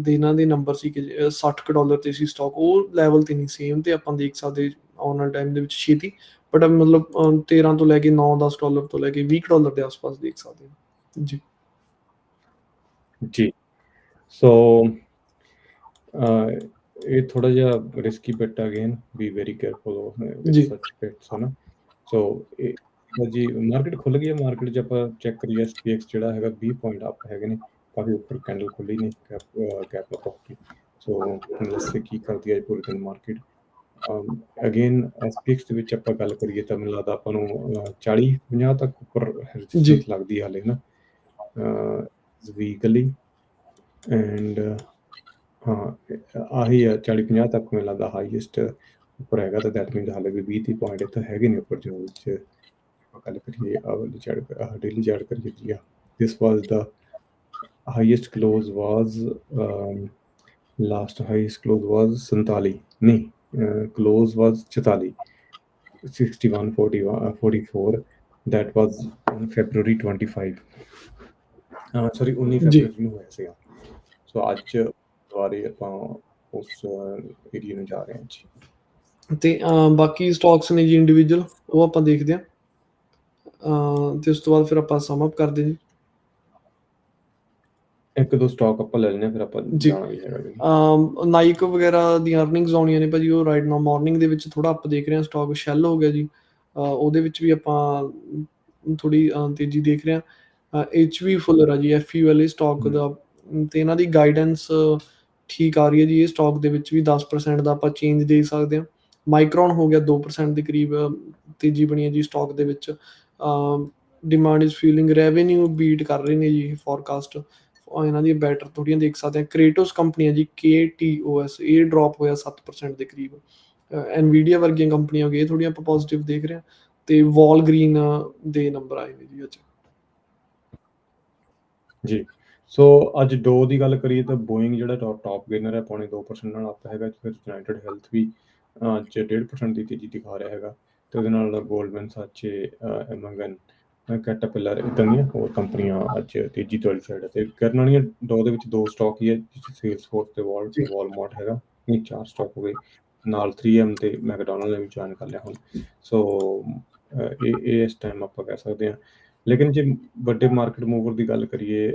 C: ਦੇ ਇਹਨਾਂ ਦੇ ਨੰਬਰ ਸੀ ਕਿ ਅ, 60 ਕੁ ਡਾਲਰ ਤੇ ਸੀ ਸਟਾਕ ਉਹ ਲੈਵਲ ਤੇ ਨਹੀਂ ਸੇਮ ਤੇ ਆਪਾਂ ਦੇਖ ਸਕਦੇ ਆਉਣ ਵਾਲੇ ਟਾਈਮ ਦੇ ਵਿੱਚ ਛੇਤੀ। ਬਟ ਮਤਲਬ ਅਮ, 13 ਤੋਂ ਲੈ ਕੇ 9-10 ਡਾਲਰ ਤੋਂ ਲੈ ਕੇ 20 ਡਾਲਰ ਦੇ ਆਸ-ਪਾਸ ਦੇਖ ਸਕਦੇ ਹਾਂ। ਜੀ।
B: ਜੀ। ਸੋ ਇਹ ਥੋੜਾ ਜਿਹਾ risky bet again be very careful
C: ਜੀ।
B: ਸੱਚ ਬੈਟਸ ਹਨਾ ਸੋ ਜੀ ਮਾਰਕੀਟ ਖੁੱਲ ਗਈ ਹੈ ਮਾਰਕੀਟ 'ਚ ਆਪਾਂ ਚੈੱਕ ਕਰੀਏ SPX ਜਿਹੜਾ ਹੈਗਾ 20 ਪੁਆਇੰਟ ਅਪ ਹੈਗੇ ਨੇ ਕਾਫੀ ਉੱਪਰ ਕੈਂਡਲ ਖੁੱਲੀ ਨੇ ਗੈਪ ਗੈਪ ਅਪ ਕੇ ਸੋ ਲੈਟਸ ਕੀ ਕਰਦੀ ਹੈ ਪੂਰੀ ਦਿਨ ਮਾਰਕੀਟ ਅਗੇਨ SPX ਦੇ ਵਿੱਚ ਆਪਾਂ ਗੱਲ ਕਰੀਏ ਤਾਂ ਮੈਨੂੰ ਲੱਗਦਾ ਆਪਾਂ ਨੂੰ 40 50 ਤੱਕ ਉੱਪਰ
C: ਜੀ।
B: ਰੈਜ਼ਿਸਟੈਂਸ ਲੱਗਦੀ ਹੈ ਹਾਲੇ ਨਾ ਵੀਕਲੀ ਐਂਡ ਹਾਂ ਆਹੀ ਹੈ 40 50 ਤੱਕ ਮੈਨੂੰ ਲੱਗਦਾ ਹਾਈਐਸਟ ਉੱਪਰ ਹੈਗਾ ਤਾਂ ਦੈਟ ਮੀਨਸ ਹਾਲੇ ਵੀ 20 30 ਪੁਆਇੰਟ ਇੱਥੇ ਹੈਗੇ ਨੇ ਉੱਪਰ ਜੋ ਵਿੱਚ ਗੱਲ ਕਰੀਏ ਆ ਵਾਲੀ ਚਾਰਟ ਡੇਲੀ ਚਾਰਟ ਕਰੀਏ ਜੀ this was the highest close was um, last highest close was 47 नहीं uh, close was 44 61 41 uh, 44 that was on February 25 uh, sorry 19
C: ਜੀ।
B: ਫੈਬਰੂਰੀ ਨੂੰ ਹੋਇਆ ਸੀਗਾ ਸੋ ਅੱਜ ਦੁਬਾਰੇ ਆਪਾਂ ਉਸ ਏਰੀਆ ਨੂੰ ਜਾ ਰਹੇ ਹਾਂ ਜੀ
C: ਤੇ ਬਾਕੀ ਸਟਾਕਸ ਨੇ ਜੀ ਇੰਡੀਵਿਜੂਅਲ ਉਹ ਆਪਾਂ ਦੇਖਦੇ ਹਾਂ ਤੇ ਉਸ ਤੋਂ ਬਾਅਦ ਫਿਰ ਆਪਾਂ ਸਮ ਅਪ ਕਰਦੇ ਜੀ।
B: ਇੱਕ ਦੋ ਸਟਾਕ ਆਪਾਂ ਲੈ ਲੈਣੇ ਫਿਰ ਆਪਾਂ
C: ਜੀ।
B: ਜਾਣਾ ਵੀ ਹੈਗਾ ਜੀ।
C: ਅਮ ਨਾਈਕ ਵਗੈਰਾ ਦੀਆਂ ਅਰਨਿੰਗਸ ਆਉਣੀਆਂ ਨੇ ਭਾਜੀ ਉਹ ਰਾਈਟ ਨਾਓ ਮਾਰਨਿੰਗ ਦੇ ਵਿੱਚ ਥੋੜਾ ਅਪ ਦੇਖ ਰਹੇ ਹਾਂ ਸਟਾਕ ਸ਼ੈਲ ਹੋ ਗਿਆ ਜੀ। ਉਹਦੇ ਵਿੱਚ ਵੀ ਆਪਾਂ ਥੋੜੀ ਤੇਜ਼ੀ ਦੇਖ ਰਹੇ ਹਾਂ। ਐਚਵੀ ਫੁੱਲਰ ਆ ਜੀ ਐਫਯੂ ਵਾਲੇ ਸਟਾਕ। ਦਾ। ਤੇ ਇਹਨਾਂ ਦੀ ਗਾਈਡੈਂਸ ਠੀਕ ਆ ਰਹੀ ਹੈ ਜੀ ਇਹ ਸਟਾਕ ਦੇ ਵਿੱਚ ਵੀ 10% ਦਾ ਆਪਾਂ ਚੇਂਜ ਦੇ ਸਕਦੇ ਹਾਂ। ਮਾਈਕਰੋਨ ਹੋ ਗਿਆ 2% ਦੇ ਕਰੀਬ ਤੇਜ਼ੀ ਬਣੀ ਹੈ ਜੀ ਸਟਾਕ ਦੇ ਵਿੱਚ। Demand is feeling revenue beat ਕਰ ਰਹੇ ਨੇ ਜੀ ਫੋਰਕਾਸਟ ਇਹਨਾਂ ਦੀ ਬੈਟਰ ਥੋੜੀਆਂ ਦੇਖ ਸਕਦੇ ਹਾਂ। ਕ੍ਰੇਟੋਸ ਕੰਪਨੀ ਹੈ ਜੀ KTOS ਇਹ ਡ੍ਰੌਪ ਹੋਇਆ 7% ਦੇ ਕਰੀਬ। ਐਨਵੀਡੀਆ ਵਰਗੀਆਂ ਕੰਪਨੀਆਂ ਹੋ ਗਈਆਂ ਥੋੜੀਆਂ ਆਪਾਂ ਪੋਜ਼ਿਟਿਵ ਦੇਖ ਰਹੇ ਹਾਂ। ਤੇ ਵਾਲ ਗ੍ਰੀਨ ਦੇ ਨੰਬਰ ਆਏ ਨੇ ਜੀ ਅੱਜ
B: ਜੀ। ਸੋ ਅੱਜ ਦੋ ਦੀ ਗੱਲ ਕਰੀਏ ਤਾਂ ਬੋਇੰਗ ਜਿਹੜਾ ਟੌਪ ਟੌਪ ਗੇਨਰ ਹੈ ਪੌਣੇ 2% ਨਾਲ ਆਪ ਹੈਗਾ। ਫਿਰ ਯੂਨਾਈਟਿਡ ਹੈਲਥ ਵੀ ਅਹ, ਅੱਜ 1.5% ਦੀ ਤੇਜ਼ੀ ਦਿਖਾ ਰਿਹਾ ਹੈਗਾ। ਤੇ ਉਹਦੇ ਨਾਲ ਗੋਲਡਮੈਨ ਸਾਚੇ ਐਮੰਗਨ ਕੈਟਾਪਿਲਰ ਇਦਾਂ ਦੀਆਂ ਹੋਰ ਕੰਪਨੀਆਂ ਅੱਜ ਤੇਜ਼ੀ ਤੋਂ ਵਾਲੀ ਸਾਈਡ ਤੇ ਕਰਨ ਵਾਲੀਆਂ ਦੋ ਦੇ ਵਿੱਚ ਦੋ ਸਟਾਕ ਹੀ ਹੈ ਜਿਸ ਸੇਲਸ ਫੋਰਸ ਤੇ ਵਾਲ ਵਾਲਮਾਰਟ ਹੈਗਾ ਇਹ ਚਾਰ ਸਟਾਕ ਹੋ ਗਏ ਨਾਲ 3M ਤੇ ਮੈਕਡੋਨਲਡ ਵੀ ਜੁਆਇਨ ਕਰ ਲਿਆ ਹੁਣ ਸੋ ਇਹ ਇਹ ਇਸ ਟਾਈਮ ਆਪਾਂ ਕਹਿ ਸਕਦੇ ਹਾਂ ਲੇਕਿਨ ਜੇ ਵੱਡੇ ਮਾਰਕੀਟ ਮੂਵਰ ਦੀ ਗੱਲ ਕਰੀਏ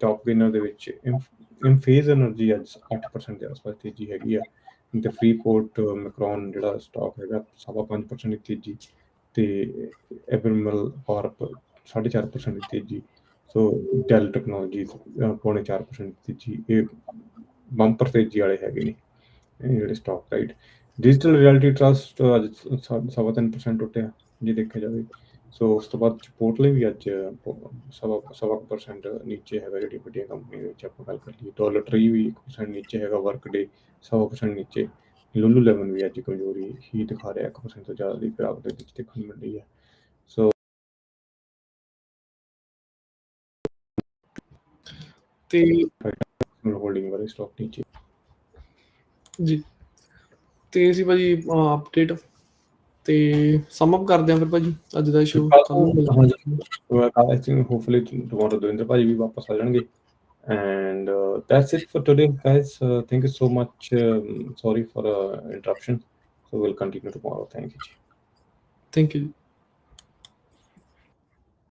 B: ਟਾਪ ਗੇਨਰ ਦੇ ਵਿੱਚ ਇਨਫੇਜ਼ ਐਨਰਜੀ ਅੱਜ 8% ਦੇ ਆਸ-ਪਾਸ ਤੇਜ਼ੀ ਹੈਗੀ ਆ ਤੇ ਫ੍ਰੀਪੋਰਟ ਮੈਕਰੋਨ ਜਿਹੜਾ ਸਟਾਕ ਹੈਗਾ, ਸਵਾ 5% ਦੀ ਤੇਜ਼ੀ ਤੇ ਐਵਰਮਲ ਕਾਰਪ 4.5% ਦੀ ਤੇਜ਼ੀ। ਸੋ ਡੈਲ ਟੈਕਨੋਲੋਜੀ ਪੌਣੇ 4% ਦੀ ਤੇਜ਼ੀ। ਇਹ ਬੰਪਰ ਤੇਜ਼ੀ ਵਾਲੇ ਹੈਗੇ ਨੇ, ਇਹ ਜਿਹੜੇ stock right digital realty trust ਅੱਜ ਸਾ- ਸਵਾ 3% ਟੁੱਟਿਆ ਜੇ ਦੇਖਿਆ ਜਾਵੇ। ਸੋ ਉਸ ਤੋਂ ਬਾਅਦ ਪੋਰਟਲੀ ਵੀ ਅੱਜ ਸਵਾ ਸਵਾ ਪਰਸੈਂਟ ਨੀਚੇ ਹੈਗਾ ਜਿਹੜੀ ਵੱਡੀਆਂ ਕੰਪਨੀਆਂ ਦੇ ਵਿੱਚ ਆਪਾਂ ਗੱਲ ਕਰ ਲਈਏ। ਡਾਲਰ ਟਰੀ ਵੀ 1% ਨੀਚੇ ਹੈਗਾ ਵਰਕ ਡੇ ਸਵਾ ਪਰਸੈਂਟ ਨੀਚੇ। ਲੁਲੂ ਲੈਵਨ ਵੀ ਅੱਜ ਕਮਜ਼ੋਰੀ ਹੀ ਦਿਖਾ ਰਿਹਾ 1% ਤੋਂ ਜ਼ਿਆਦਾ ਦੀ ਗ੍ਰਾਫ ਦੇ ਵਿੱਚ ਦੇਖਣ ਨੂੰ ਮਿਲ ਰਹੀ ਹੈ। ਸੋ
C: ਤੇ
B: ਹੋਲਡਿੰਗ ਵਾਲੇ ਸਟਾਕ ਨੀਚੇ।
C: ਜੀ। ਤੇ ਸੀ ਭਾਜੀ ਅਪਡੇਟ ਤੇ ਸਮ ਅਪ ਕਰਦੇ ਹਾਂ ਫਿਰ ਭਾਜੀ ਅੱਜ ਦਾ show
B: I think hopefully tomorrow Davinder ਭਾਜੀ ਵੀ ਵਾਪਸ ਆ ਜਾਣਗੇ uh, for today guys uh, thank you so much um, sorry for uh, interruption so we'll continue tomorrow thank you
C: thank you